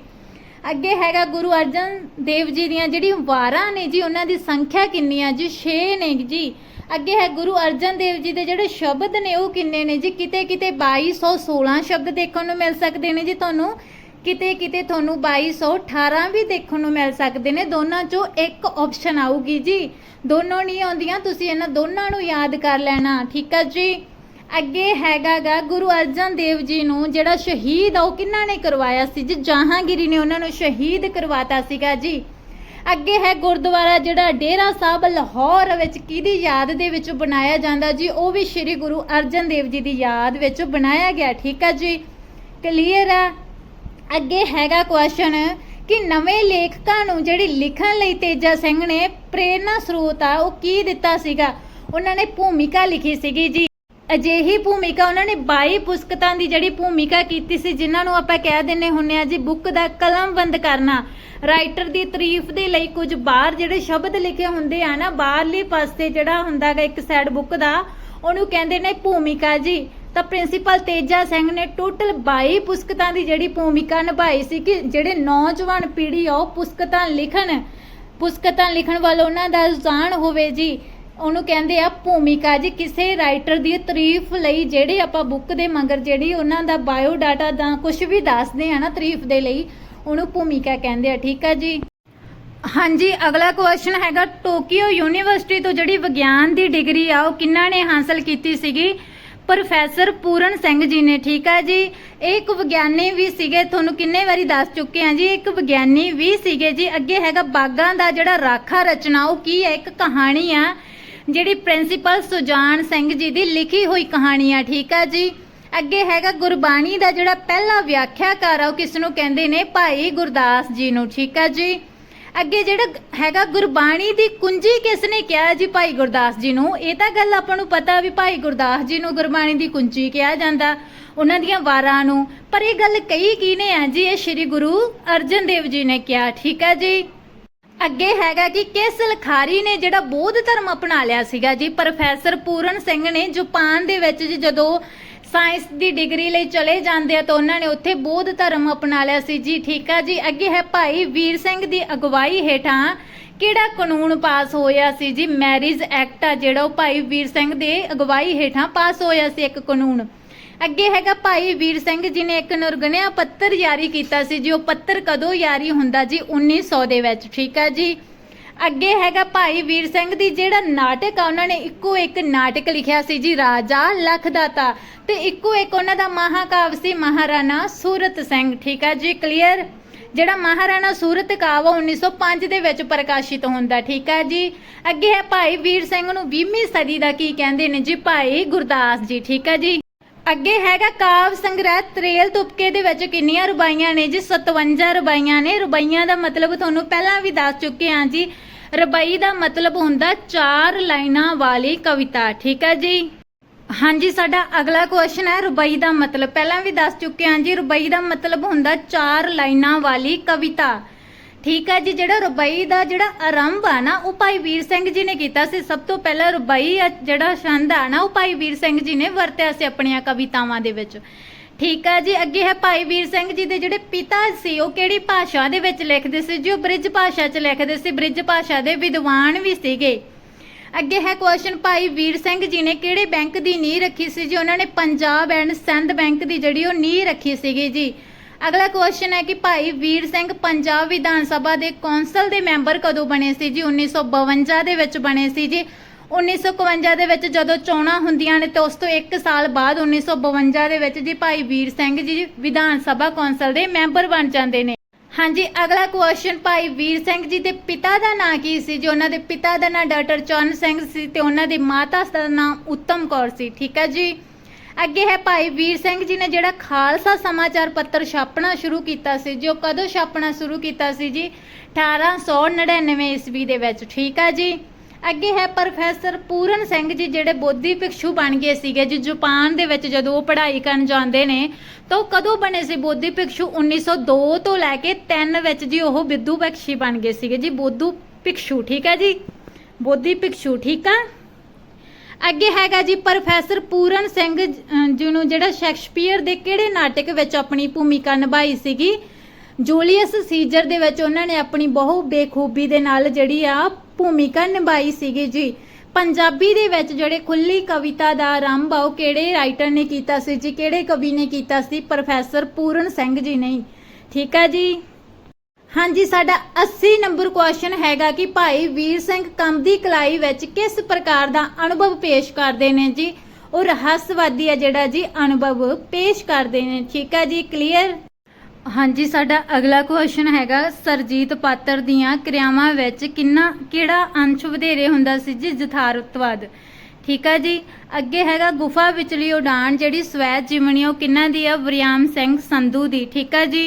Speaker 1: ਅੱਗੇ ਹੈਗਾ ਗੁਰੂ ਅਰਜਨ ਦੇਵ ਜੀ ਦੀਆਂ ਜਿਹੜੀ ਵਾਰਾਂ ਨੇ ਜੀ, ਉਹਨਾਂ ਦੀ ਸੰਖਿਆ ਕਿੰਨੀ ਆ ਜੀ? 6 ਨੇ ਜੀ। ਅੱਗੇ ਹੈ ਗੁਰੂ ਅਰਜਨ ਦੇਵ ਜੀ ਦੇ ਜਿਹੜੇ ਸ਼ਬਦ ਨੇ, ਉਹ ਕਿੰਨੇ ਨੇ ਜੀ? ਕਿਤੇ ਕਿਤੇ 2216 ਸ਼ਬਦ ਦੇਖਣ ਨੂੰ ਮਿਲ ਸਕਦੇ ਨੇ ਜੀ ਤੁਹਾਨੂੰ। ਕਿਤੇ ਕਿਤੇ ਤੁਹਾਨੂੰ 2218 ਵੀ ਦੇਖਣ ਨੂੰ ਮਿਲ ਸਕਦੇ ਨੇ। ਦੋਨਾਂ ਚੋਂ ਇੱਕ ਆਪਸ਼ਨ ਆਊਗੀ ਜੀ। ਦੋਨੋਂ ਨਹੀਂ ਆਉਂਦੀਆਂ, ਤੁਸੀਂ ਇਹਨਾਂ ਦੋਨਾਂ ਨੂੰ ਯਾਦ ਕਰ ਲੈਣਾ, ਠੀਕ ਹੈ ਜੀ? ਅੱਗੇ ਹੈਗਾਗਾ ਗੁਰੂ ਅਰਜਨ ਦੇਵ ਜੀ ਨੂੰ ਜਿਹੜਾ ਸ਼ਹੀਦ ਆ, ਉਹ ਕਿਹਨਾਂ ਨੇ ਕਰਵਾਇਆ ਸੀ ਜੀ? ਜਹਾਂਗੀਰੀ ਨੇ ਉਹਨਾਂ ਨੂੰ ਸ਼ਹੀਦ ਕਰਵਾਤਾ ਸੀਗਾ ਜੀ। ਅੱਗੇ ਹੈ ਗੁਰਦੁਆਰਾ ਜਿਹੜਾ ਡੇਰਾ ਸਾਹਿਬ ਲਾਹੌਰ ਵਿੱਚ ਕਿਹਦੀ ਯਾਦ ਦੇ ਵਿੱਚ ਬਣਾਇਆ ਜਾਂਦਾ ਜੀ? ਉਹ ਵੀ ਸ੍ਰੀ ਗੁਰੂ ਅਰਜਨ ਦੇਵ ਜੀ ਦੀ ਯਾਦ ਵਿੱਚ ਬਣਾਇਆ ਗਿਆ, ਠੀਕ ਆ ਜੀ? ਕਲੀਅਰ ਆ? ਅੱਗੇ ਹੈਗਾ ਕੁਐਸਚਨ ਕਿ ਨਵੇਂ ਲੇਖਕਾਂ ਨੂੰ ਜਿਹੜੀ ਲਿਖਣ ਲਈ ਤੇਜਾ ਸਿੰਘ ਨੇ ਪ੍ਰੇਰਣਾ ਸਰੋਤ ਆ, ਉਹ ਕੀ ਦਿੱਤਾ ਸੀਗਾ? ਉਹਨਾਂ ਨੇ ਭੂਮਿਕਾ ਲਿਖੀ ਸੀਗੀ ਜੀ। ਅਜਿਹੀ ਭੂਮਿਕਾ, ਉਹਨਾਂ ਨੇ 22 ਪੁਸਤਕਾਂ ਦੀ ਜਿਹੜੀ ਭੂਮਿਕਾ ਕੀਤੀ ਸੀ, ਜਿਨ੍ਹਾਂ ਨੂੰ ਆਪਾਂ ਕਹਿ ਦਿੰਨੇ ਹੁੰਨੇ ਆ ਜੀ, ਬੁੱਕ ਦਾ ਕਲਮਬੰਦ ਕਰਨਾ। ਰਾਈਟਰ ਦੀ ਤਾਰੀਫ ਦੇ ਲਈ ਕੁਝ ਬਾਹਰ ਜਿਹੜੇ ਸ਼ਬਦ ਲਿਖੇ ਹੁੰਦੇ ਆ ਨਾ, ਬਾਹਰਲੇ ਪਾਸੇ ਜਿਹੜਾ ਹੁੰਦਾਗਾ ਇੱਕ ਸਾਈਡ ਬੁੱਕ ਦਾ, ਉਹਨੂੰ ਕਹਿੰਦੇ ਨੇ ਭੂਮਿਕਾ ਜੀ। ਤਾਂ ਪ੍ਰਿੰਸੀਪਲ ਤੇਜਾ ਸਿੰਘ ਨੇ ਟੋਟਲ 22 ਪੁਸਤਕਾਂ ਦੀ ਜਿਹੜੀ ਭੂਮਿਕਾ ਨਿਭਾਈ ਸੀ ਕਿ ਜਿਹੜੇ ਨੌਜਵਾਨ ਪੀੜ੍ਹੀ ਆ, ਉਹ ਪੁਸਤਕਾਂ ਲਿਖਣ ਪੁਸਤਕਾਂ ਲਿਖਣ ਵੱਲ ਉਹਨਾਂ ਦਾ ਰੁਝਾਨ ਹੋਵੇ ਜੀ। ਉਹਨੂੰ ਕਹਿੰਦੇ ਆ ਭੂਮਿਕਾ ਜੀ, ਕਿਸੇ ਰਾਈਟਰ ਦੀ ਤਾਰੀਫ ਲਈ ਜਿਹੜੇ ਆਪਾਂ ਬੁੱਕ ਦੇ ਮਗਰ ਜਿਹੜੀ ਉਹਨਾਂ ਦਾ ਬਾਇਓ ਡਾਟਾ ਦਾ ਕੁਝ ਵੀ ਦੱਸਦੇ ਆ ਨਾ ਤਾਰੀਫ ਦੇ ਲਈ, ਉਹਨੂੰ ਭੂਮਿਕਾ ਕਹਿੰਦੇ ਆ, ਠੀਕ ਆ ਜੀ? ਹਾਂਜੀ, ਅਗਲਾ ਕੁਐਸਚਨ ਹੈਗਾ ਟੋਕੀਓ ਯੂਨੀਵਰਸਿਟੀ ਤੋਂ ਜਿਹੜੀ ਵਿਗਿਆਨ ਦੀ ਡਿਗਰੀ ਆ, ਉਹ ਕਿੰਨਾ ਨੇ ਹਾਸਲ ਕੀਤੀ ਸੀਗੀ? ਪ੍ਰੋਫੈਸਰ ਪੂਰਨ ਸਿੰਘ ਜੀ ਨੇ, ਠੀਕ ਆ ਜੀ? ਇਹ ਇੱਕ ਵਿਗਿਆਨੀ ਵੀ ਸੀਗੇ, ਤੁਹਾਨੂੰ ਕਿੰਨੇ ਵਾਰੀ ਦੱਸ ਚੁੱਕੇ ਆ ਜੀ? ਇੱਕ ਵਿਗਿਆਨੀ ਵੀ ਸੀਗੇ ਜੀ, ਅੱਗੇ ਹੈਗਾ ਬਾਗਾਂ ਦਾ ਜਿਹੜਾ ਰਾਖਾ ਰਚਨਾ, ਉਹ ਕੀ ਹੈ? ਇੱਕ ਕਹਾਣੀ ਆ। ਜਿਹੜੀ ਪ੍ਰਿੰਸੀਪਲ ਸੁਜਾਨ ਸਿੰਘ ਜੀ ਦੀ ਲਿਖੀ ਹੋਈ ਕਹਾਣੀ ਆ, ਠੀਕ ਆ ਜੀ? ਅੱਗੇ ਹੈਗਾ ਗੁਰਬਾਣੀ ਦਾ ਜਿਹੜਾ ਪਹਿਲਾ ਵਿਆਖਿਆਕਾਰ ਆ, ਉਹ ਕਿਸ ਨੂੰ ਕਹਿੰਦੇ ਨੇ? ਭਾਈ ਗੁਰਦਾਸ ਜੀ ਨੂੰ, ਠੀਕ ਆ ਜੀ? ਅੱਗੇ ਜਿਹੜਾ ਹੈਗਾ ਗੁਰਬਾਣੀ ਦੀ ਕੁੰਜੀ ਕਿਸ ਨੇ ਕਿਹਾ ਜੀ ਭਾਈ ਗੁਰਦਾਸ ਜੀ ਨੂੰ? ਇਹ ਤਾਂ ਗੱਲ ਆਪਾਂ ਨੂੰ ਪਤਾ ਵੀ ਭਾਈ ਗੁਰਦਾਸ ਜੀ ਨੂੰ ਗੁਰਬਾਣੀ ਦੀ ਕੁੰਜੀ ਕਿਹਾ ਜਾਂਦਾ, ਉਹਨਾਂ ਦੀਆਂ ਵਾਰਾਂ ਨੂੰ। ਪਰ ਇਹ ਗੱਲ ਕਹੀ ਕਿਹਨੇ ਆ ਜੀ? ਇਹ ਸ੍ਰੀ ਗੁਰੂ ਅਰਜਨ ਦੇਵ ਜੀ ਨੇ ਕਿਹਾ, ਠੀਕ ਆ ਜੀ? ਅੱਗੇ ਹੈਗਾ ਕਿ ਕਿਸ ਲਖਾਰੀ ਨੇ ਜਿਹੜਾ ਬੌਧ ਧਰਮ ਅਪਣਾ ਲਿਆ ਸੀਗਾ ਜੀ, ਪ੍ਰੋਫੈਸਰ ਪੂਰਨ ਸਿੰਘ ਨੇ ਜਾਪਾਨ ਦੇ ਵਿੱਚ ਜੀ ਜਦੋਂ ਸਾਇੰਸ ਦੀ ਡਿਗਰੀ ਲਈ ਚਲੇ ਜਾਂਦੇ ਆ ਤਾਂ ਉਹਨਾਂ ਨੇ ਉੱਥੇ ਬੌਧ ਧਰਮ ਅਪਣਾ ਲਿਆ ਸੀ ਜੀ, ਠੀਕ ਆ ਜੀ। ਅੱਗੇ ਹੈ ਭਾਈ ਵੀਰ ਸਿੰਘ ਦੀ ਅਗਵਾਈ ਹੇਠਾਂ ਕਿਹੜਾ ਕਾਨੂੰਨ ਪਾਸ ਹੋਇਆ ਸੀ ਜੀ? ਮੈਰਿਜ ਐਕਟ ਆ ਜਿਹੜਾ ਉਹ ਭਾਈ ਵੀਰ ਸਿੰਘ ਦੇ ਅਗਵਾਈ ਹੇਠਾਂ ਪਾਸ ਹੋਇਆ ਸੀ ਇੱਕ ਕਾਨੂੰਨ। ਅੱਗੇ ਹੈਗਾ ਭਾਈ ਵੀਰ ਸਿੰਘ ਜੀ ਨੇ ਇੱਕ ਨਿਰਗਣਿਆ ਪੱਤਰ ਜਾਰੀ ਕੀਤਾ ਸੀ ਜੀ, ਉਹ ਪੱਤਰ ਕਦੋਂ ਜਾਰੀ ਹੁੰਦਾ ਜੀ? 1900 ਦੇ ਵਿੱਚ, ਠੀਕ ਆ ਜੀ? ਅੱਗੇ ਹੈਗਾ ਭਾਈ ਵੀਰ ਸਿੰਘ ਦੀ ਜਿਹੜਾ ਨਾਟਕ ਆ, ਉਹਨਾਂ ਨੇ ਇੱਕੋ ਇੱਕ ਨਾਟਕ ਲਿਖਿਆ ਸੀ ਜੀ, ਰਾਜਾ ਲਖਦਾਤਾ। ਤੇ ਇੱਕੋ ਇੱਕ ਉਹਨਾਂ ਦਾ ਮਹਾਕਾਵ ਸੀ, ਮਹਾਰਾਣਾ ਸੂਰਤ ਸਿੰਘ, ਠੀਕ ਹੈ ਜੀ? ਕਲੀਅਰ ਜਿਹੜਾ ਮਹਾਰਾਣਾ ਸੂਰਤ ਕਾਵ ਆ 1905 ਦੇ ਵਿੱਚ ਪ੍ਰਕਾਸ਼ਿਤ ਹੁੰਦਾ, ਠੀਕ ਹੈ ਜੀ? ਅੱਗੇ ਹੈ ਭਾਈ ਵੀਰ ਸਿੰਘ ਨੂੰ 20ਵੀਂ ਸਦੀ ਦਾ ਕੀ ਕਹਿੰਦੇ ਨੇ ਜੀ? ਭਾਈ ਗੁਰਦਾਸ ਜੀ, ਠੀਕ ਆ ਜੀ? ਅੱਗੇ ਹੈਗਾ ਕਾਵ ਸੰਗ੍ਰਹਿ, ਤਰੇਲ ਤੁਪਕੇ ਦੇ ਵਿੱਚ ਕਿੰਨੀਆਂ ਰੁਬਾਈਆਂ ਨੇ ਜੀ? 57 ਰੁਬਾਈਆਂ ਨੇ। ਰੁਬਾਈਆਂ ਦਾ ਮਤਲਬ ਤੁਹਾਨੂੰ ਪਹਿਲਾਂ ਵੀ ਦੱਸ ਚੁੱਕੇ ਹਾਂ ਜੀ। ਰੁਬਾਈ ਦਾ ਮਤਲਬ ਹੁੰਦਾ ਚਾਰ ਲਾਈਨਾਂ ਵਾਲੀ ਕਵਿਤਾ, ਠੀਕ ਹੈ ਜੀ? ਹਾਂਜੀ, ਸਾਡਾ ਅਗਲਾ ਕੁਐਸਚਨ ਹੈ ਰੁਬਈ ਦਾ ਮਤਲਬ। ਪਹਿਲਾਂ ਵੀ ਦੱਸ ਚੁੱਕੇ ਹਾਂ ਜੀ ਰੁਬਈ ਦਾ ਮਤਲਬ ਹੁੰਦਾ ਚਾਰ ਲਾਈਨਾਂ ਵਾਲੀ ਕਵਿਤਾ। ਠੀਕ ਹੈ ਜੀ, ਜਿਹੜਾ ਰੁਬਈ ਦਾ ਜਿਹੜਾ ਆਰੰਭ ਆ ਨਾ, ਉਹ ਭਾਈ ਵੀਰ ਸਿੰਘ ਜੀ ਨੇ ਕੀਤਾ ਸੀ। ਸਭ ਤੋਂ ਪਹਿਲਾਂ ਰੁਬਈ ਜਿਹੜਾ ਛੰਦ ਆ ਨਾ, ਉਹ ਭਾਈ ਵੀਰ ਸਿੰਘ ਜੀ ਨੇ ਵਰਤਿਆ ਸੀ ਆਪਣੀਆਂ ਕਵਿਤਾਵਾਂ ਦੇ ਵਿੱਚ। ਠੀਕ ਆ ਜੀ, ਅੱਗੇ ਹੈ ਭਾਈ ਵੀਰ ਸਿੰਘ ਜੀ ਦੇ ਜਿਹੜੇ ਪਿਤਾ ਸੀ, ਉਹ ਕਿਹੜੀ ਭਾਸ਼ਾ ਦੇ ਵਿੱਚ ਲਿਖਦੇ ਸੀ ਜੀ? ਉਹ ਬ੍ਰਿਜ ਭਾਸ਼ਾ 'ਚ ਲਿਖਦੇ ਸੀ। ਬ੍ਰਿਜ ਭਾਸ਼ਾ ਦੇ ਵਿਦਵਾਨ ਵੀ ਸੀਗੇ। ਅੱਗੇ ਹੈ ਕੁਐਸਚਨ ਭਾਈ ਵੀਰ ਸਿੰਘ ਜੀ ਨੇ ਕਿਹੜੇ ਬੈਂਕ ਦੀ ਨੀਂਹ ਰੱਖੀ ਸੀ ਜੀ? ਉਹਨਾਂ ਨੇ ਪੰਜਾਬ ਐਂਡ ਸਿੰਧ ਬੈਂਕ ਦੀ ਜਿਹੜੀ ਉਹ ਨੀਂਹ ਰੱਖੀ ਸੀਗੀ ਜੀ। ਅਗਲਾ ਕੁਐਸਚਨ ਹੈ ਕਿ ਭਾਈ ਵੀਰ ਸਿੰਘ ਪੰਜਾਬ ਵਿਧਾਨ ਸਭਾ ਦੇ ਕੌਂਸਲ ਦੇ ਮੈਂਬਰ ਕਦੋਂ ਬਣੇ ਸੀ ਜੀ? 1952 ਦੇ ਵਿੱਚ ਬਣੇ ਸੀ ਜੀ। 1951 ਦੇ ਵਿੱਚ ਜਦੋਂ ਚੋਣਾਂ ਹੁੰਦੀਆਂ ਨੇ ਤੇ ਉਸ ਤੋਂ 1 ਸਾਲ ਬਾਅਦ 1952 ਦੇ ਵਿੱਚ ਜੀ ਭਾਈ ਵੀਰ ਸਿੰਘ ਜੀ ਵਿਧਾਨ ਸਭਾ ਕੌਂਸਲ ਦੇ ਮੈਂਬਰ ਬਣ ਜਾਂਦੇ ਨੇ। ਹਾਂਜੀ, ਅਗਲਾ ਕੁਐਸਚਨ ਭਾਈ ਵੀਰ ਸਿੰਘ ਜੀ ਦੇ ਪਿਤਾ ਦਾ ਨਾਂ ਕੀ ਸੀ ਜੀ? ਉਹਨਾਂ ਦੇ ਪਿਤਾ ਦਾ ਨਾਂ ਡਾਕਟਰ ਚਰਨ ਸਿੰਘ ਸੀ ਤੇ ਉਹਨਾਂ ਦੀ ਮਾਤਾ ਦਾ ਨਾਮ ਉੱਤਮ ਕੌਰ ਸੀ। ਠੀਕ ਹੈ ਜੀ? ਅੱਗੇ ਹੈ ਭਾਈ ਵੀਰ ਸਿੰਘ ਜੀ ਨੇ ਜਿਹੜਾ ਖਾਲਸਾ ਸਮਾਚਾਰ ਪੱਤਰ ਛਾਪਣਾ ਸ਼ੁਰੂ ਕੀਤਾ ਸੀ, ਜੋ ਕਦੋਂ ਛਾਪਣਾ ਸ਼ੁਰੂ ਕੀਤਾ ਸੀ ਜੀ? 1899 ਈਸਵੀ ਦੇ ਵਿੱਚ, ਠੀਕ ਆ ਜੀ? ਅੱਗੇ ਹੈ ਪ੍ਰੋਫੈਸਰ ਪੂਰਨ ਸਿੰਘ ਜੀ ਜਿਹੜੇ ਬੋਧੀ ਭਿਕਸ਼ੂ ਬਣ ਗਏ ਸੀਗੇ, ਜੀ ਜਾਪਾਨ ਦੇ ਵਿੱਚ ਜਦੋਂ ਉਹ ਪੜ੍ਹਾਈ ਕਰਨ ਜਾਂਦੇ ਨੇ, ਤਾਂ ਉਹ ਕਦੋਂ ਬਣੇ ਸੀ? ਬੋਧੀ ਭਿਕਸ਼ੂ 1902 ਤੋਂ ਲੈ ਕੇ 3 ਵਿੱਚ ਜੀ ਉਹ ਵਿਦੂ ਭਿਕਸ਼ੀ ਬਣ ਗਏ ਸੀਗੇ ਜੀ, ਬੋਧੂ ਭਿਕਸ਼ੂ, ਠੀਕ ਹੈ ਜੀ? ਬੋਧੀ ਭਿਕਸ਼ੂ, ਠੀਕ ਆ? ਅੱਗੇ ਹੈਗਾ ਜੀ ਪ੍ਰੋਫੈਸਰ ਪੂਰਨ ਸਿੰਘ ਜੀ ਨੂੰ ਜਿਹੜਾ ਸ਼ੈਕਸਪੀਅਰ ਦੇ ਕਿਹੜੇ ਨਾਟਕ ਵਿੱਚ ਆਪਣੀ ਭੂਮਿਕਾ ਨਿਭਾਈ ਸੀਗੀ? ਜੂਲੀਅਸ ਸੀਜ਼ਰ ਦੇ ਵਿੱਚ ਉਹਨਾਂ ਨੇ ਆਪਣੀ ਬਹੁ ਬੇਖੂਬੀ ਦੇ ਨਾਲ ਜਿਹੜੀ ਆ ਭੂਮਿਕਾ ਨਿਭਾਈ ਸੀਗੀ ਜੀ। ਪੰਜਾਬੀ ਦੇ ਵਿੱਚ ਜਿਹੜੇ ਖੁੱਲੀ ਕਵਿਤਾ ਦਾ ਆਰੰਭ ਆ, ਉਹ ਕਿਹੜੇ ਰਾਈਟਰ ਨੇ ਕੀਤਾ ਸੀ ਜੀ? ਕਿਹੜੇ ਕਵੀ ਨੇ ਕੀਤਾ ਸੀ? ਪ੍ਰੋਫੈਸਰ ਪੂਰਨ ਸਿੰਘ ਜੀ ਨੇ। ਠੀਕ ਆ ਜੀ? ਹਾਂਜੀ, ਸਾਡਾ 80 ਨੰਬਰ ਕੁਐਸਚਨ ਹੈਗਾ ਕਿ ਭਾਈ ਵੀਰ ਸਿੰਘ ਕੰਮ ਦੀ ਕਲਾਈ ਵਿੱਚ ਕਿਸ ਪ੍ਰਕਾਰ ਦਾ ਅਨੁਭਵ ਪੇਸ਼ ਕਰਦੇ ਨੇ ਜੀ? ਉਹ ਰਹੱਸਵਾਦੀ ਆ ਜਿਹੜਾ ਜੀ, ਅਨੁਭਵ ਪੇਸ਼ ਕਰਦੇ ਨੇ। ਠੀਕ ਆ ਜੀ ਕਲੀਅਰ ਹਾਂਜੀ, ਸਾਡਾ ਅਗਲਾ ਕੁਐਸਚਨ ਹੈਗਾ, ਸਰਜੀਤ ਪਾਤਰ ਦੀਆਂ ਕਿਰਿਆਵਾਂ ਵਿੱਚ ਕਿੰਨਾ, ਕਿਹੜਾ ਅੰਸ਼ ਵਧੇਰੇ ਹੁੰਦਾ ਸੀ ਜੀ, ਯਥਾਰਥਵਾਦ? ਠੀਕ ਆ ਜੀ, ਅੱਗੇ ਹੈਗਾ ਗੁਫਾ ਵਿਚਲੀ ਉਡਾਨ ਜਿਹੜੀ ਸਵੈ ਜੀਵਨੀ ਉਹ ਕਿੰਨਾ ਦੀ ਆ? ਵਰਿਆਮ ਸਿੰਘ ਸੰਧੂ ਦੀ। ਠੀਕ ਆ ਜੀ।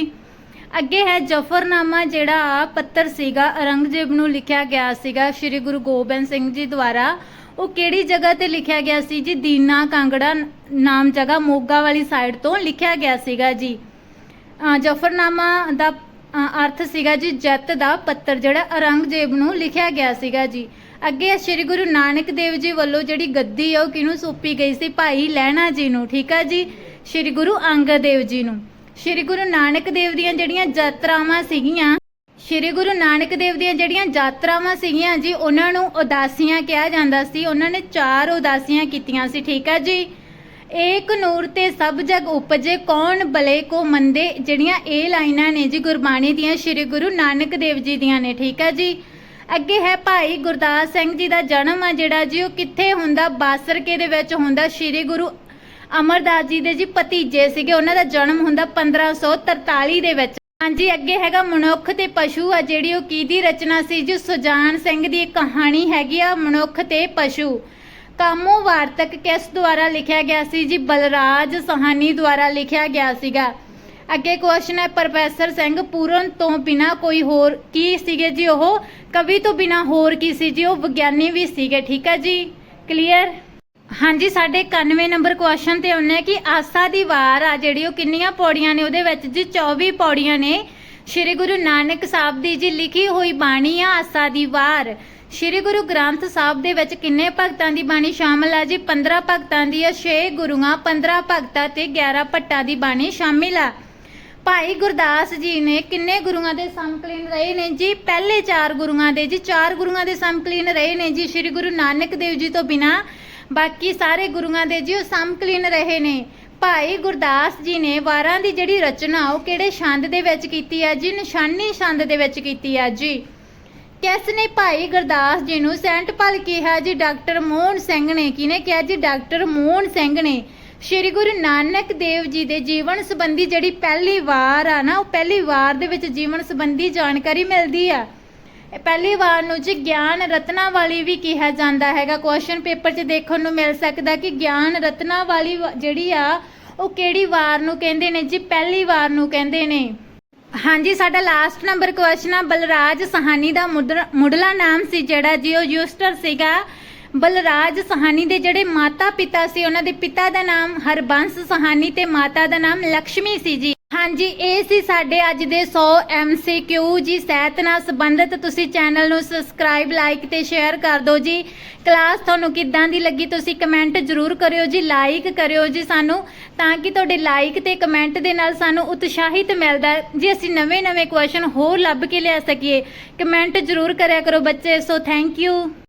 Speaker 1: ਅੱਗੇ ਹੈ ਜਫਰਨਾਮਾ, ਜਿਹੜਾ ਆ ਪੱਤਰ ਸੀਗਾ, ਔਰੰਗਜ਼ੇਬ ਨੂੰ ਲਿਖਿਆ ਗਿਆ ਸੀਗਾ ਸ੍ਰੀ ਗੁਰੂ ਗੋਬਿੰਦ ਸਿੰਘ ਜੀ ਦੁਆਰਾ। ਉਹ ਕਿਹੜੀ ਜਗ੍ਹਾ ਤੇ ਲਿਖਿਆ ਗਿਆ ਸੀ ਜੀ? ਦੀਨਾ ਕਾਂਗੜਾ ਨਾਮ ਜਗ੍ਹਾ, ਮੋਗਾ ਵਾਲੀ ਸਾਈਡ ਤੋਂ ਲਿਖਿਆ ਗਿਆ ਸੀਗਾ ਜੀ। ਜਫਰਨਾਮਾ ਦਾ ਅਰਥ ਸੀਗਾ ਜੀ, ਜੱਤ ਦਾ ਪੱਤਰ, ਜਿਹੜਾ ਔਰੰਗਜ਼ੇਬ ਨੂੰ ਲਿਖਿਆ ਗਿਆ ਸੀਗਾ ਜੀ। ਅੱਗੇ ਸ੍ਰੀ ਗੁਰੂ ਨਾਨਕ ਦੇਵ ਜੀ ਵੱਲੋਂ ਜਿਹੜੀ ਗੱਦੀ ਆ, ਉਹ ਕਿਹਨੂੰ ਸੌਂਪੀ ਗਈ ਸੀ? ਭਾਈ ਲਹਿਣਾ ਜੀ ਨੂੰ, ਠੀਕ ਆ ਜੀ? ਸ੍ਰੀ ਗੁਰੂ ਅੰਗਦ ਦੇਵ ਜੀ ਨੂੰ। ਸ੍ਰੀ ਗੁਰੂ ਨਾਨਕ ਦੇਵ ਦੀਆਂ ਜਿਹੜੀਆਂ ਯਾਤਰਾਵਾਂ ਸੀਗੀਆਂ, ਸ੍ਰੀ ਗੁਰੂ ਨਾਨਕ ਦੇਵ ਦੀਆਂ ਜਿਹੜੀਆਂ ਯਾਤਰਾਵਾਂ ਸੀਗੀਆਂ ਜੀ, ਉਹਨਾਂ ਨੂੰ ਉਦਾਸੀਆਂ ਕਿਹਾ ਜਾਂਦਾ ਸੀ, ਉਹਨਾਂ ਨੇ ਚਾਰ ਉਦਾਸੀਆਂ ਕੀਤੀਆਂ ਸੀ, ਠੀਕ ਆ ਜੀ? ਏਕ ਨੂਰ ਤੇ ਸਭ ਜਗ ਉਪਜੇ, ਕੌਣ ਬਲੇ ਕੋ ਮੰਦੇ? ਜਿਹੜੀਆਂ ਇਹ ਲਾਈਨਾਂ ਨੇ ਜੀ ਗੁਰਬਾਣੀ ਦੀਆਂ, ਸ੍ਰੀ ਗੁਰੂ ਨਾਨਕ ਦੇਵ ਜੀ ਦੀਆਂ ਨੇ, ਠੀਕ ਆ ਜੀ? ਅੱਗੇ ਹੈ ਭਾਈ ਗੁਰਦਾਸ ਸਿੰਘ ਜੀ ਦਾ ਜਨਮ ਆ ਜਿਹੜਾ ਜੀ, ਉਹ ਕਿੱਥੇ ਹੁੰਦਾ? ਬਾਸਰਕੇ ਦੇ ਵਿੱਚ ਹੁੰਦਾ, ਸ੍ਰੀ ਗੁਰੂ ਅਮਰਦਾਸ ਜੀ ਦੇ ਜੀ ਭਤੀਜੇ ਸੀਗੇ, ਉਹਨਾਂ ਦਾ ਜਨਮ ਹੁੰਦਾ 1543 ਦੇ ਵਿੱਚ। ਹਾਂਜੀ, ਅੱਗੇ ਹੈਗਾ ਮਨੁੱਖ ਤੇ ਪਸ਼ੂ ਆ, ਜਿਹੜੀ ਉਹ ਕਿਹਦੀ ਰਚਨਾ ਸੀ? ਜੀ, ਸੁਜਾਨ ਸਿੰਘ ਦੀ ਕਹਾਣੀ ਹੈਗੀ ਆ, ਮਨੁੱਖ ਤੇ ਪਸ਼ੂ। ਕਾਮੋ ਵਾਰਤਕ ਕਿਸ ਦੁਆਰਾ ਲਿਖਿਆ ਗਿਆ ਸੀ? ਜੀ, ਬਲਰਾਜ ਸਹਾਨੀ ਦੁਆਰਾ ਲਿਖਿਆ ਗਿਆ ਸੀਗਾ। ਅੱਗੇ ਕੁਐਸਚਨ ਹੈ, ਪ੍ਰੋਫੈਸਰ ਸਿੰਘ ਪੂਰਨ ਤੋਂ ਬਿਨਾ ਕੋਈ ਹੋਰ ਕੀ ਸੀਗੇ ਜੀ ਉਹ? ਕਵੀ ਤੋਂ ਬਿਨਾ ਹੋਰ ਕੀ ਸੀ ਜੀ ਉਹ? ਵਿਗਿਆਨੀ ਵੀ ਸੀਗੇ, ਠੀਕ ਹੈ ਜੀ? ਕਲੀਅਰ ਹਾਂਜੀ, ਸਾਡੇ 91 ਨੰਬਰ ਕੁਐਸਚਨ ਤੇ ਆਉਂਦੇ ਆ ਕਿ ਆਸਾ ਦੀ ਵਾਰ ਆ ਜਿਹੜੀ, ਉਹ ਕਿੰਨੀਆਂ ਪੌੜੀਆਂ ਨੇ? ਉਹਦੇ ਵਿੱਚ ਜੀ 24 ਪੌੜੀਆਂ ਨੇ। ਸ੍ਰੀ ਗੁਰੂ ਨਾਨਕ ਸਾਹਿਬ ਦੀ ਜੀ ਲਿਖੀ ਹੋਈ ਬਾਣੀ ਆ, ਆਸਾ ਦੀ ਵਾਰ। ਸ੍ਰੀ ਗੁਰੂ ਗ੍ਰੰਥ ਸਾਹਿਬ ਦੇ ਵਿੱਚ ਕਿੰਨੇ ਭਗਤਾਂ ਦੀ ਬਾਣੀ ਸ਼ਾਮਲ ਆ ਜੀ? 15 ਭਗਤਾਂ ਦੀ ਆ 6 ਗੁਰੂਆਂ 15 ਭਗਤਾਂ ਤੇ 11 ਭੱਟਾਂ ਦੀ ਬਾਣੀ ਸ਼ਾਮਿਲ ਆ। ਭਾਈ ਗੁਰਦਾਸ ਜੀ ਨੇ ਕਿੰਨੇ ਗੁਰੂਆਂ ਦੇ ਸਮਕਲੀਨ ਰਹੇ ਨੇ ਜੀ? ਪਹਿਲੇ ਚਾਰ ਗੁਰੂਆਂ ਦੇ ਜੀ, ਚਾਰ ਗੁਰੂਆਂ ਦੇ ਸਮਕਲੀਨ ਰਹੇ ਨੇ ਜੀ ਸ੍ਰੀ ਗੁਰੂ ਨਾਨਕ ਦੇਵ ਜੀ ਤੋਂ ਬਿਨਾ। ਬਾਕੀ ਸਾਰੇ ਗੁਰੂਆਂ ਦੇ ਜੀ ਉਹ ਸਮਕਲੀਨ ਰਹੇ ਨੇ। ਭਾਈ ਗੁਰਦਾਸ ਜੀ ਨੇ ਵਾਰਾਂ ਦੀ ਜਿਹੜੀ ਰਚਨਾ, ਉਹ ਕਿਹੜੇ ਛੰਦ ਦੇ ਵਿੱਚ ਕੀਤੀ ਹੈ ਜੀ? ਨਿਸ਼ਾਨੀ ਛੰਦ ਦੇ ਵਿੱਚ ਕੀਤੀ ਆ ਜੀ। ਕਿਸ ਨੇ ਭਾਈ ਗੁਰਦਾਸ ਜੀ ਨੂੰ ਸੈਂਟ ਪਲ ਕਿਹਾ ਜੀ? ਡਾਕਟਰ ਮੋਹਨ ਸਿੰਘ ਨੇ। ਕਿਹਨੇ ਕਿਹਾ ਜੀ? ਡਾਕਟਰ ਮੋਹਨ ਸਿੰਘ ਨੇ। ਸ਼੍ਰੀ ਗੁਰੂ ਨਾਨਕ ਦੇਵ ਜੀ ਦੇ ਜੀਵਨ ਸੰਬੰਧੀ ਜਿਹੜੀ ਪਹਿਲੀ ਵਾਰ ਆ ਨਾ, ਉਹ ਪਹਿਲੀ ਵਾਰ ਦੇ ਵਿੱਚ ਜੀਵਨ ਸੰਬੰਧੀ ਜਾਣਕਾਰੀ ਮਿਲਦੀ ਆ। ਪਹਿਲੀ ਵਾਰ ਨੂੰ ਜੀ ਗਿਆਨ ਰਤਨਾ ਵਾਲੀ ਵੀ ਕਿਹਾ ਜਾਂਦਾ ਹੈਗਾ। ਕੁਐਸਚਨ ਪੇਪਰ 'ਚ ਦੇਖਣ ਨੂੰ ਮਿਲ ਸਕਦਾ ਕਿ ਗਿਆਨ ਰਤਨਾ ਵਾਲੀ ਜਿਹੜੀ ਆ, ਉਹ ਕਿਹੜੀ ਵਾਰ ਨੂੰ ਕਹਿੰਦੇ ਨੇ ਜੀ? ਪਹਿਲੀ ਵਾਰ ਨੂੰ ਕਹਿੰਦੇ ਨੇ। ਹਾਂਜੀ, ਸਾਡਾ ਲਾਸਟ ਨੰਬਰ ਕੁਐਸਚਨ ਆ, ਬਲਰਾਜ ਸਹਾਨੀ ਦਾ ਮੁੱਢਲਾ- ਮੁੱਢਲਾ ਨਾਮ ਸੀ ਜਿਹੜਾ ਜੀ, ਉਹ ਯੂਸਟਰ ਸੀਗਾ। ਬਲਰਾਜ ਸਹਾਨੀ ਦੇ ਜਿਹੜੇ ਮਾਤਾ ਪਿਤਾ ਸੀ, ਉਹਨਾਂ ਦੇ ਪਿਤਾ ਦਾ ਨਾਮ ਹਰਬੰਸ ਸਹਾਨੀ ਤੇ ਮਾਤਾ ਦਾ ਨਾਮ ਲక్ష్ਮੀ ਸੀ ਜੀ। ਹਾਂਜੀ, ਇਹ ਸੀ ਸਾਡੇ ਅੱਜ ਦੇ 100 MCQ ਜੀ, ਸਿਹਤ ਨਾਲ ਸੰਬੰਧਿਤ। ਤੁਸੀਂ ਚੈਨਲ ਨੂੰ ਸਬਸਕ੍ਰਾਈਬ, ਲਾਈਕ ਤੇ ਸ਼ੇਅਰ ਕਰ ਦਿਓ ਜੀ। ਕਲਾਸ ਤੁਹਾਨੂੰ ਕਿੱਦਾਂ ਦੀ ਲੱਗੀ ਤੁਸੀਂ ਕਮੈਂਟ ਜ਼ਰੂਰ ਕਰਿਓ ਜੀ, ਲਾਈਕ ਕਰਿਓ ਜੀ ਸਾਨੂੰ, ਤਾਂ ਕਿ ਤੁਹਾਡੇ ਲਾਈਕ ਤੇ ਕਮੈਂਟ ਦੇ ਨਾਲ ਸਾਨੂੰ ਉਤਸ਼ਾਹਿਤ ਮਿਲਦਾ ਹੈ। ਜੀ ਅਸੀਂ ਨਵੇਂ-ਨਵੇਂ ਕੁਐਸਚਨ ਹੋਰ ਲੱਭ ਕੇ ਲਿਆ ਸਕੀਏ, ਕਮੈਂਟ ਜ਼ਰੂਰ ਕਰਿਆ ਕਰੋ ਬੱਚੇ, ਸੋ ਥੈਂਕ ਯੂ।